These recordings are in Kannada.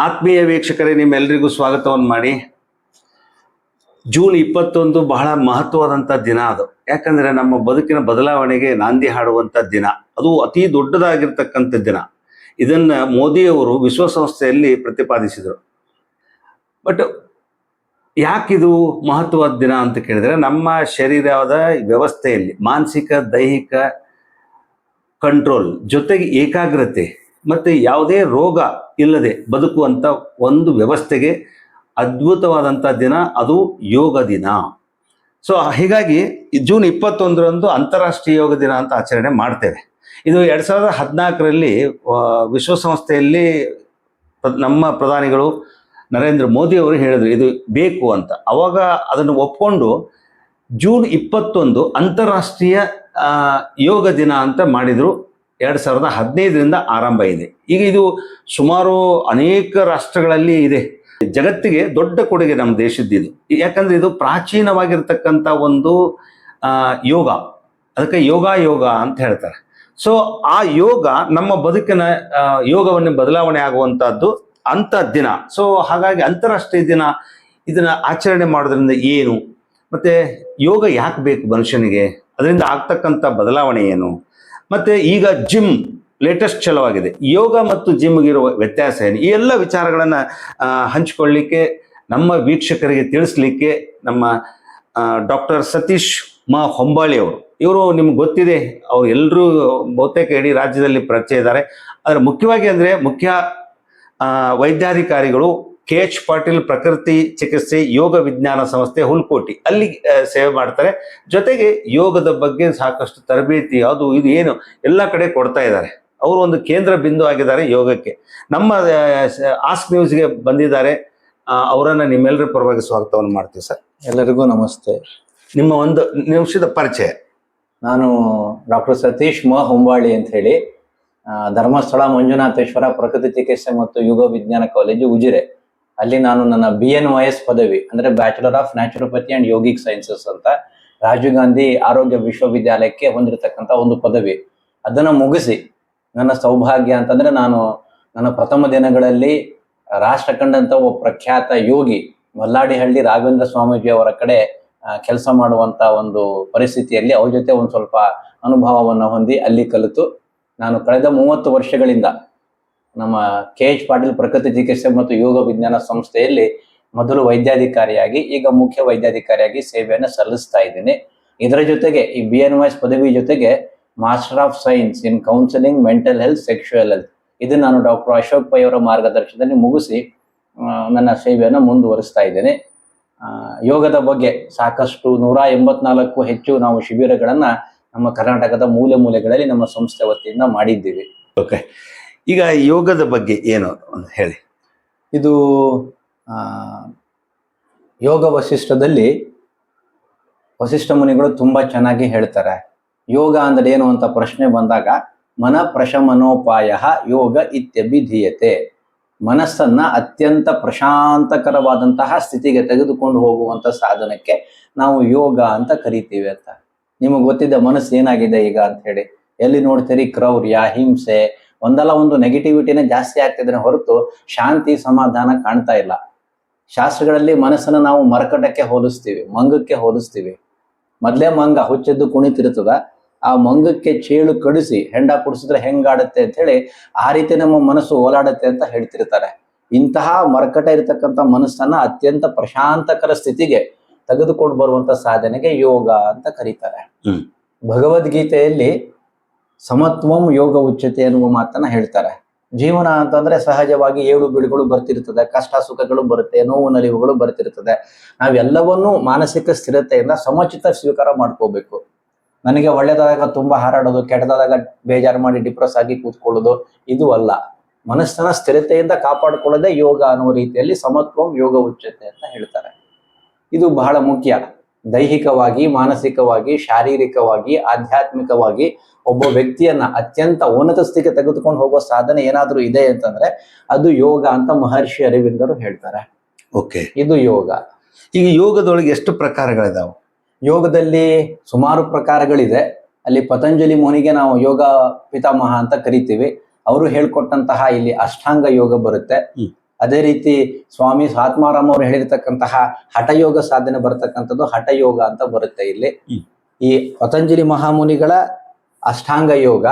ಆತ್ಮೀಯ ವೀಕ್ಷಕರೇ ನಿಮ್ಮೆಲ್ಲರಿಗೂ ಸ್ವಾಗತವನ್ನು ಮಾಡಿ. ಜೂನ್ ಇಪ್ಪತ್ತೊಂದು ಬಹಳ ಮಹತ್ವವಾದಂಥ ದಿನ ಅದು. ಯಾಕಂದರೆ ನಮ್ಮ ಬದುಕಿನ ಬದಲಾವಣೆಗೆ ನಾಂದಿ ಹಾಡುವಂಥ ದಿನ. ಅದು ಅತಿ ದೊಡ್ಡದಾಗಿರ್ತಕ್ಕಂಥ ದಿನ. ಇದನ್ನು ಮೋದಿಯವರು ವಿಶ್ವಸಂಸ್ಥೆಯಲ್ಲಿ ಪ್ರತಿಪಾದಿಸಿದರು. ಬಟ್ ಯಾಕಿದು ಮಹತ್ವದ ದಿನ ಅಂತ ಕೇಳಿದರೆ, ನಮ್ಮ ಶರೀರದ ವ್ಯವಸ್ಥೆಯಲ್ಲಿ ಮಾನಸಿಕ, ದೈಹಿಕ ಕಂಟ್ರೋಲ್ ಜೊತೆಗೆ ಏಕಾಗ್ರತೆ ಮತ್ತು ಯಾವುದೇ ರೋಗ ಇಲ್ಲದೆ ಬದುಕುವಂಥ ಒಂದು ವ್ಯವಸ್ಥೆಗೆ ಅದ್ಭುತವಾದಂಥ ದಿನ ಅದು ಯೋಗ ದಿನ. ಸೊ ಹೀಗಾಗಿ ಜೂನ್ ಇಪ್ಪತ್ತೊಂದರಂದು ಅಂತಾರಾಷ್ಟ್ರೀಯ ಯೋಗ ದಿನ ಅಂತ ಆಚರಣೆ ಮಾಡ್ತೇವೆ. ಇದು ಎರಡು ಸಾವಿರದ ಹದಿನಾಲ್ಕರಲ್ಲಿ ವಿಶ್ವಸಂಸ್ಥೆಯಲ್ಲಿ ನಮ್ಮ ಪ್ರಧಾನಿಗಳು ನರೇಂದ್ರ ಮೋದಿ ಅವರು ಹೇಳಿದ್ರು, ಇದು ಬೇಕು ಅಂತ. ಅವಾಗ ಅದನ್ನು ಒಪ್ಕೊಂಡು ಜೂನ್ ಇಪ್ಪತ್ತೊಂದು ಅಂತಾರಾಷ್ಟ್ರೀಯ ಯೋಗ ದಿನ ಅಂತ ಮಾಡಿದರು. ಎರಡು ಸಾವಿರದ ಹದಿನೈದರಿಂದ ಆರಂಭ ಇದೆ. ಈಗ ಇದು ಸುಮಾರು ಅನೇಕ ರಾಷ್ಟ್ರಗಳಲ್ಲಿ ಇದೆ. ಜಗತ್ತಿಗೆ ದೊಡ್ಡ ಕೊಡುಗೆ ನಮ್ಮ ದೇಶದ್ದು ಇದು ಯಾಕಂದ್ರೆ ಇದು ಪ್ರಾಚೀನವಾಗಿರ್ತಕ್ಕಂಥ ಒಂದು ಯೋಗ. ಅದಕ್ಕೆ ಯೋಗ ಯೋಗ ಅಂತ ಹೇಳ್ತಾರೆ. ಸೊ ಆ ಯೋಗ ನಮ್ಮ ಬದುಕಿನ ಯೋಗವನ್ನು ಬದಲಾವಣೆ ಆಗುವಂತಹದ್ದು ಅಂತ ದಿನ. ಸೊ ಹಾಗಾಗಿ ಅಂತಾರಾಷ್ಟ್ರೀಯ ದಿನ ಇದನ್ನ ಆಚರಣೆ ಮಾಡೋದ್ರಿಂದ ಏನು? ಮತ್ತೆ ಯೋಗ ಯಾಕೆ ಬೇಕು ಮನುಷ್ಯನಿಗೆ? ಅದರಿಂದ ಆಗ್ತಕ್ಕಂಥ ಬದಲಾವಣೆ ಏನು? ಮತ್ತೆ ಈಗ ಜಿಮ್ ಲೇಟೆಸ್ಟ್ ಚಲವಾಗಿದೆ ಯೋಗ ಮತ್ತು ಜಿಮ್ಗಿರುವ ವ್ಯತ್ಯಾಸ ಏನು? ಈ ಎಲ್ಲ ವಿಚಾರಗಳನ್ನು ಹಂಚಿಕೊಳ್ಳಲಿಕ್ಕೆ ನಮ್ಮ ವೀಕ್ಷಕರಿಗೆ ತಿಳಿಸ್ಲಿಕ್ಕೆ ನಮ್ಮ ಡಾಕ್ಟರ್ ಸತೀಶ್ ಮಾ ಹೊಂಬಾಳಿ ಅವರು. ಇವರು ನಿಮ್ಗೆ ಗೊತ್ತಿದೆ, ಅವ್ರು ಎಲ್ಲರೂ ಬಹುತೇಕ ಇಡೀ ರಾಜ್ಯದಲ್ಲಿ ಪರಿಚಯ ಇದ್ದಾರೆ. ಆದರೆ ಮುಖ್ಯವಾಗಿ ಅಂದರೆ ಮುಖ್ಯ ವೈದ್ಯಾಧಿಕಾರಿಗಳು ಕೆ ಎಚ್ ಪಾಟೀಲ್ ಪ್ರಕೃತಿ ಚಿಕಿತ್ಸೆ ಯೋಗ ವಿಜ್ಞಾನ ಸಂಸ್ಥೆ ಹುಲ್ಕೋಟಿ ಅಲ್ಲಿ ಸೇವೆ ಮಾಡ್ತಾರೆ. ಜೊತೆಗೆ ಯೋಗದ ಬಗ್ಗೆ ಸಾಕಷ್ಟು ತರಬೇತಿ ಅದು ಇದು ಏನು ಎಲ್ಲ ಕಡೆ ಕೊಡ್ತಾ ಇದ್ದಾರೆ. ಅವರು ಒಂದು ಕೇಂದ್ರ ಬಿಂದು ಆಗಿದ್ದಾರೆ ಯೋಗಕ್ಕೆ. ನಮ್ಮ ಆಸ್ಕ್ ನ್ಯೂಸ್ಗೆ ಬಂದಿದ್ದಾರೆ. ಅವರನ್ನು ಅವರನ್ನ ನಿಮ್ಮೆಲ್ಲರ ಪರವಾಗಿ ಸ್ವಾಗತವನ್ನು ಮಾಡ್ತೀವಿ ಸರ್. ಎಲ್ಲರಿಗೂ ನಮಸ್ತೆ. ನಿಮ್ಮ ಒಂದು ನಿಮಿಷದ ಪರಿಚಯ. ನಾನು ಡಾಕ್ಟರ್ ಸತೀಶ್ ಮ ಹೊಂಬಾಳಿ ಅಂತ ಹೇಳಿ ಧರ್ಮಸ್ಥಳ ಮಂಜುನಾಥೇಶ್ವರ ಪ್ರಕೃತಿ ಚಿಕಿತ್ಸೆ ಮತ್ತು ಯೋಗ ವಿಜ್ಞಾನ ಕಾಲೇಜು ಉಜಿರೆ. ಅಲ್ಲಿ ನಾನು ನನ್ನ ಬಿ ಎನ್ ವೈ ಎಸ್ ಪದವಿ, ಅಂದ್ರೆ bachelor of naturopathy and yogic sciences ಅಂತ ರಾಜೀವ್ ಗಾಂಧಿ ಆರೋಗ್ಯ ವಿಶ್ವವಿದ್ಯಾಲಯಕ್ಕೆ ಹೊಂದಿರತಕ್ಕಂತ ಒಂದು ಪದವಿ. ಅದನ್ನ ಮುಗಿಸಿ ನನ್ನ ಸೌಭಾಗ್ಯ ಅಂತಂದ್ರೆ ನಾನು ನನ್ನ ಪ್ರಥಮ ದಿನಗಳಲ್ಲಿ ರಾಷ್ಟ್ರ ಕಂಡಂತ ಒಬ್ಬ ಪ್ರಖ್ಯಾತ ಯೋಗಿ ಮಲ್ಲಾಡಿಹಳ್ಳಿ ರಾಘವೇಂದ್ರ ಸ್ವಾಮೀಜಿ ಅವರ ಕಡೆ ಕೆಲಸ ಮಾಡುವಂತ ಒಂದು ಪರಿಸ್ಥಿತಿಯಲ್ಲಿ ಅವ್ರ ಜೊತೆ ಒಂದು ಸ್ವಲ್ಪ ಅನುಭವವನ್ನು ಹೊಂದಿ ಅಲ್ಲಿ ಕಲಿತು ನಾನು ಕಳೆದ ಮೂವತ್ತು ವರ್ಷಗಳಿಂದ ನಮ್ಮ ಕೆ ಎಚ್ ಪಾಟೀಲ್ ಪ್ರಕೃತಿ ಚಿಕಿತ್ಸೆ ಮತ್ತು ಯೋಗ ವಿಜ್ಞಾನ ಸಂಸ್ಥೆಯಲ್ಲಿ ಮೊದಲು ವೈದ್ಯಾಧಿಕಾರಿಯಾಗಿ, ಈಗ ಮುಖ್ಯ ವೈದ್ಯಾಧಿಕಾರಿಯಾಗಿ ಸೇವೆಯನ್ನು ಸಲ್ಲಿಸ್ತಾ ಇದ್ದೀನಿ. ಇದರ ಜೊತೆಗೆ ಈ ಬಿ ಎನ್ ವೈಸ್ ಪದವಿ ಜೊತೆಗೆ master of science in counselling mental health sexual health ಇದು ನಾನು ಡಾಕ್ಟರ್ ಅಶೋಕ್ ಪೈ ಅವರ ಮಾರ್ಗದರ್ಶನದಲ್ಲಿ ಮುಗಿಸಿ ನನ್ನ ಸೇವೆಯನ್ನು ಮುಂದುವರಿಸ್ತಾ ಇದ್ದೇನೆ. ಯೋಗದ ಬಗ್ಗೆ ಸಾಕಷ್ಟು ನೂರ ಎಂಬತ್ನಾಲ್ಕು ಹೆಚ್ಚು ನಾವು ಶಿಬಿರಗಳನ್ನು ನಮ್ಮ ಕರ್ನಾಟಕದ ಮೂಲೆ ಮೂಲೆಗಳಲ್ಲಿ ನಮ್ಮ ಸಂಸ್ಥೆ ವತಿಯಿಂದ ಮಾಡಿದ್ದೀವಿ. ಓಕೆ ಈಗ ಯೋಗದ ಬಗ್ಗೆ ಏನು ಅಂತ ಹೇಳಿ. ಇದು ಯೋಗ ವಶಿಷ್ಠದಲ್ಲಿ ವಶಿಷ್ಠ ಮುನಿಗಳು ತುಂಬಾ ಚೆನ್ನಾಗಿ ಹೇಳ್ತಾರೆ. ಯೋಗ ಅಂದ್ರೆ ಏನು ಅಂತ ಪ್ರಶ್ನೆ ಬಂದಾಗ, ಮನ ಪ್ರಶಮನೋಪಾಯ ಯೋಗ ಇತ್ಯಭಿಧೀಯತೆ. ಮನಸ್ಸನ್ನ ಅತ್ಯಂತ ಪ್ರಶಾಂತಕರವಾದಂತಹ ಸ್ಥಿತಿಗೆ ತೆಗೆದುಕೊಂಡು ಹೋಗುವಂತ ಸಾಧನಕ್ಕೆ ನಾವು ಯೋಗ ಅಂತ ಕರಿತೀವಿ ಅಂತ. ನಿಮಗೆ ಗೊತ್ತಿದ್ದ ಮನಸ್ಸು ಏನಾಗಿದೆ ಈಗ ಅಂತ ಹೇಳಿ. ಎಲ್ಲಿ ನೋಡ್ತೀರಿ ಕ್ರೌರ್ಯ, ಹಿಂಸೆ ಒಂದಲ್ಲ ಒಂದು ನೆಗೆಟಿವಿಟಿನೇ ಜಾಸ್ತಿ ಆಗ್ತಿದ್ರೆ ಹೊರತು ಶಾಂತಿ ಸಮಾಧಾನ ಕಾಣ್ತಾ ಇಲ್ಲ. ಶಾಸ್ತ್ರಗಳಲ್ಲಿ ಮನಸ್ಸನ್ನು ನಾವು ಮರಕಟಕ್ಕೆ ಹೋಲಿಸ್ತೀವಿ ಮಂಗಕ್ಕೆ ಹೋಲಿಸ್ತೀವಿ. ಮೊದಲೇ ಮಂಗ ಹುಚ್ಚೆದ್ದು ಕುಣಿತಿರ್ತದ ಆ ಮಂಗಕ್ಕೆ ಚೇಳು ಕಡಿಸಿ ಹೆಂಡ ಕುಡಿಸಿದ್ರೆ ಹೆಂಗಾಡುತ್ತೆ ಅಂತ ಹೇಳಿ ಆ ರೀತಿ ನಮ್ಮ ಮನಸ್ಸು ಓಲಾಡುತ್ತೆ ಅಂತ ಹೇಳ್ತಿರ್ತಾರೆ. ಇಂತಹ ಮರಕಟ ಇರತಕ್ಕಂತ ಮನಸ್ಸನ್ನ ಅತ್ಯಂತ ಪ್ರಶಾಂತಕರ ಸ್ಥಿತಿಗೆ ತೆಗೆದುಕೊಂಡು ಬರುವಂತ ಸಾಧನೆಗೆ ಯೋಗ ಅಂತ ಕರೀತಾರೆ. ಭಗವದ್ಗೀತೆಯಲ್ಲಿ ಸಮತ್ವಂ ಯೋಗ ಉಚ್ಯತೆ ಎನ್ನುವ ಮಾತನ್ನ ಹೇಳ್ತಾರೆ. ಜೀವನ ಅಂತಂದ್ರೆ ಸಹಜವಾಗಿ ಏಳು ಬೀಳುಗಳು ಬರ್ತಿರ್ತದೆ, ಕಷ್ಟ ಸುಖಗಳು ಬರುತ್ತೆ, ನೋವು ನಲಿವುಗಳು ಬರ್ತಿರ್ತದೆ. ನಾವೆಲ್ಲವನ್ನೂ ಮಾನಸಿಕ ಸ್ಥಿರತೆಯಿಂದ ಸಮಚಿತ ಸ್ವೀಕಾರ ಮಾಡ್ಕೋಬೇಕು. ನನಗೆ ಒಳ್ಳೇದಾದಾಗ ತುಂಬಾ ಹಾರಾಡೋದು, ಕೆಟ್ಟದಾದಾಗ ಬೇಜಾರು ಮಾಡಿ ಡಿಪ್ರೆಸ್ ಆಗಿ ಕೂತ್ಕೊಳ್ಳೋದು, ಇದು ಅಲ್ಲ. ಮನಸ್ಸನ್ನ ಸ್ಥಿರತೆಯಿಂದ ಕಾಪಾಡಿಕೊಳ್ಳದೆ ಯೋಗ ಅನ್ನುವ ರೀತಿಯಲ್ಲಿ ಸಮತ್ವಂ ಯೋಗ ಉಚ್ಚತೆ ಅಂತ ಹೇಳ್ತಾರೆ. ಇದು ಬಹಳ ಮುಖ್ಯ. ದೈಹಿಕವಾಗಿ, ಮಾನಸಿಕವಾಗಿ, ಶಾರೀರಿಕವಾಗಿ, ಆಧ್ಯಾತ್ಮಿಕವಾಗಿ ಒಬ್ಬ ವ್ಯಕ್ತಿಯನ್ನ ಅತ್ಯಂತ ಉನ್ನತ ಸ್ಥಿತಿಗೆ ತೆಗೆದುಕೊಂಡು ಹೋಗೋ ಸಾಧನೆ ಏನಾದರೂ ಇದೆ ಅಂತಂದ್ರೆ ಅದು ಯೋಗ ಅಂತ ಮಹರ್ಷಿ ಅರವಿಂದರು ಹೇಳ್ತಾರೆ. ಓಕೆ ಇದು ಯೋಗ. ಈಗ ಯೋಗದೊಳಗೆ ಎಷ್ಟು ಪ್ರಕಾರಗಳಿದಾವೆ? ಯೋಗದಲ್ಲಿ ಸುಮಾರು ಪ್ರಕಾರಗಳಿದೆ. ಅಲ್ಲಿ ಪತಂಜಲಿ ಮುನಿಗೆ ನಾವು ಯೋಗ ಪಿತಾಮಹ ಅಂತ ಕರಿತೀವಿ. ಅವರು ಹೇಳ್ಕೊಟ್ಟಂತಹ ಇಲ್ಲಿ ಅಷ್ಟಾಂಗ ಯೋಗ ಬರುತ್ತೆ. ಅದೇ ರೀತಿ ಸ್ವಾಮಿ ಸಾತ್ಮಾರಾಮ್ ಅವರು ಹೇಳಿರ್ತಕ್ಕಂತಹ ಹಠಯೋಗ ಸಾಧನೆ ಬರತಕ್ಕಂಥದ್ದು ಹಠಯೋಗ ಅಂತ ಬರುತ್ತೆ ಇಲ್ಲಿ. ಈ ಪತಂಜಲಿ ಮಹಾಮುನಿಗಳ ಅಷ್ಟಾಂಗ ಯೋಗ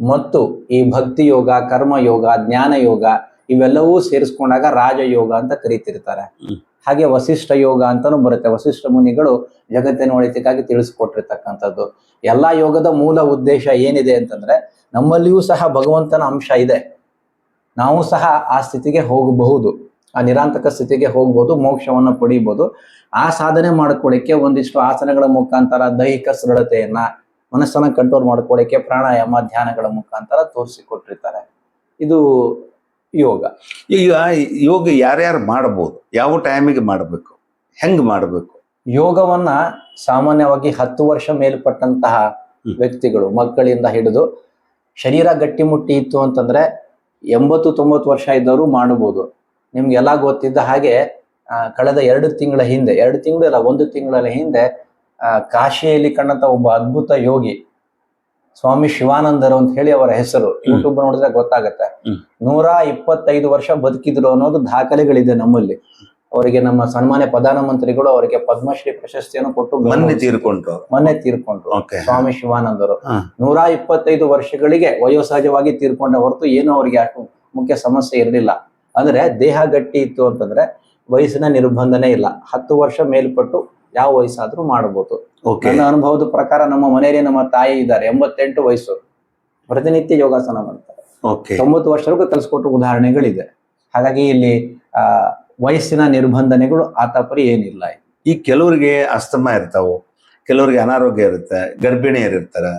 ಮತ್ತು ಈ ಭಕ್ತಿ ಯೋಗ ಕರ್ಮ ಯೋಗ ಜ್ಞಾನ ಯೋಗ ಇವೆಲ್ಲವೂ ಸೇರಿಸ್ಕೊಂಡಾಗ ರಾಜಯೋಗ ಅಂತ ಕರಿತಿರ್ತಾರೆ. ಹಾಗೆ ವಸಿಷ್ಠ ಯೋಗ ಅಂತಾನು ಬರುತ್ತೆ. ವಸಿಷ್ಠ ಮುನಿಗಳು ಜಗತ್ತಿನ ಒಳಿತಕ್ಕಾಗಿ ತಿಳಿಸ್ಕೊಟ್ಟಿರ್ತಕ್ಕಂಥದ್ದು. ಎಲ್ಲಾ ಯೋಗದ ಮೂಲ ಉದ್ದೇಶ ಏನಿದೆ ಅಂತಂದ್ರೆ ನಮ್ಮಲ್ಲಿಯೂ ಸಹ ಭಗವಂತನ ಅಂಶ ಇದೆ. ನಾವು ಸಹ ಆ ಸ್ಥಿತಿಗೆ ಹೋಗಬಹುದು. ಆ ನಿರಾಂತಕ ಸ್ಥಿತಿಗೆ ಹೋಗ್ಬೋದು ಮೋಕ್ಷವನ್ನ ಪಡೀಬಹುದು. ಆ ಸಾಧನೆ ಮಾಡ್ಕೊಳ್ಳಿಕ್ಕೆ ಒಂದಿಷ್ಟು ಆಸನಗಳ ಮುಖಾಂತರ ದೈಹಿಕ ಸರಳತೆಯನ್ನ ಮನಸ್ಸನ್ನ ಕಂಟ್ರೋಲ್ ಮಾಡ್ಕೊಳ್ಳಿಕ್ಕೆ ಪ್ರಾಣಾಯಾಮ ಧ್ಯಾನಗಳ ಮುಖಾಂತರ ತೋರಿಸಿಕೊಟ್ಟಿರ್ತಾರೆ. ಇದು ಯೋಗ. ಈಗ ಯೋಗ ಯಾರ್ಯಾರು ಮಾಡಬಹುದು ಯಾವ ಟೈಮಿಗೆ ಮಾಡಬೇಕು ಹೆಂಗ್ ಮಾಡಬೇಕು? ಯೋಗವನ್ನ ಸಾಮಾನ್ಯವಾಗಿ ಹತ್ತು ವರ್ಷ ಮೇಲ್ಪಟ್ಟಂತಹ ವ್ಯಕ್ತಿಗಳು ಮಕ್ಕಳಿಂದ ಹಿಡಿದು ಶರೀರ ಗಟ್ಟಿಮುಟ್ಟಿ ಇತ್ತು ಅಂತಂದ್ರೆ ಎಂಬತ್ತು ತೊಂಬತ್ತು ವರ್ಷ ಇದ್ದವರು ಮಾಡಬಹುದು ನಿಮ್ಗೆಲ್ಲ ಗೊತ್ತಿದ್ದ ಹಾಗೆ ಕಳೆದ ಎರಡು ತಿಂಗಳ ಹಿಂದೆ ಎರಡು ತಿಂಗಳು ಇಲ್ಲ ಒಂದು ತಿಂಗಳ ಹಿಂದೆ ಕಾಶಿಯಲ್ಲಿ ಕಂಡಂತ ಒಬ್ಬ ಅದ್ಭುತ ಯೋಗಿ ಸ್ವಾಮಿ ಶಿವಾನಂದರು ಅಂತ ಹೇಳಿ ಅವರ ಹೆಸರು. ಯೂಟ್ಯೂಬ್ ನೋಡಿದ್ರೆ ಗೊತ್ತಾಗತ್ತೆ. ನೂರ ಇಪ್ಪತ್ತೈದು ವರ್ಷ ಬದುಕಿದ್ರು ಅನ್ನೋದು ದಾಖಲೆಗಳಿದೆ ನಮ್ಮಲ್ಲಿ. ಅವರಿಗೆ ನಮ್ಮ ಸನ್ಮಾನ್ಯ ಪ್ರಧಾನಮಂತ್ರಿಗಳು ಅವರಿಗೆ ಪದ್ಮಶ್ರೀ ಪ್ರಶಸ್ತಿಯನ್ನು ಕೊಟ್ಟು ಮೊನ್ನೆ. ತೀರ್ಕೊಂಡ್ರು. ಮೊನ್ನೆ ತೀರ್ಕೊಂಡ್ರು ಸ್ವಾಮಿ ಶಿವಾನಂದರು. ನೂರ ಇಪ್ಪತ್ತೈದು ವರ್ಷಗಳಿಗೆ ವಯೋಸಹಜವಾಗಿ ತೀರ್ಕೊಂಡ ಹೊರತು ಏನು ಅವರಿಗೆ ಅಷ್ಟು ಮುಖ್ಯ ಸಮಸ್ಯೆ ಇರಲಿಲ್ಲ. ಅಂದ್ರೆ ದೇಹ ಗಟ್ಟಿ ಇತ್ತು ಅಂತಂದ್ರೆ ವಯಸ್ಸಿನ ನಿರ್ಬಂಧನೆ ಇಲ್ಲ. ಹತ್ತು ವರ್ಷ ಮೇಲ್ಪಟ್ಟು ಯಾವ ವಯಸ್ಸಾದ್ರೂ ಮಾಡಬಹುದು ನನ್ನ ಅನುಭವದ ಪ್ರಕಾರ ನಮ್ಮ ಮನೆಯಲ್ಲಿ ನಮ್ಮ ತಾಯಿ ಇದ್ದಾರೆ ಎಂಬತ್ತೆಂಟು ವಯಸ್ಸು. ಪ್ರತಿನಿತ್ಯ ಯೋಗಾಸನ ಮಾಡ್ತಾರೆ. ತೊಂಬತ್ತು ವರ್ಷವರೆಗೂ ಕಲಿಸ್ಕೊಟ್ಟು ಉದಾಹರಣೆಗಳಿದೆ. ಹಾಗಾಗಿ ಇಲ್ಲಿ ಆ ವಯಸ್ಸಿನ ನಿರ್ಬಂಧನೆಗಳು ಆತಾಪರಿ ಏನಿಲ್ಲ. ಈ ಕೆಲವರಿಗೆ ಅಸ್ತಮ ಇರ್ತಾವು ಕೆಲವರಿಗೆ ಅನಾರೋಗ್ಯ ಇರುತ್ತೆ ಗರ್ಭಿಣಿಯರು ಇರ್ತಾರೆ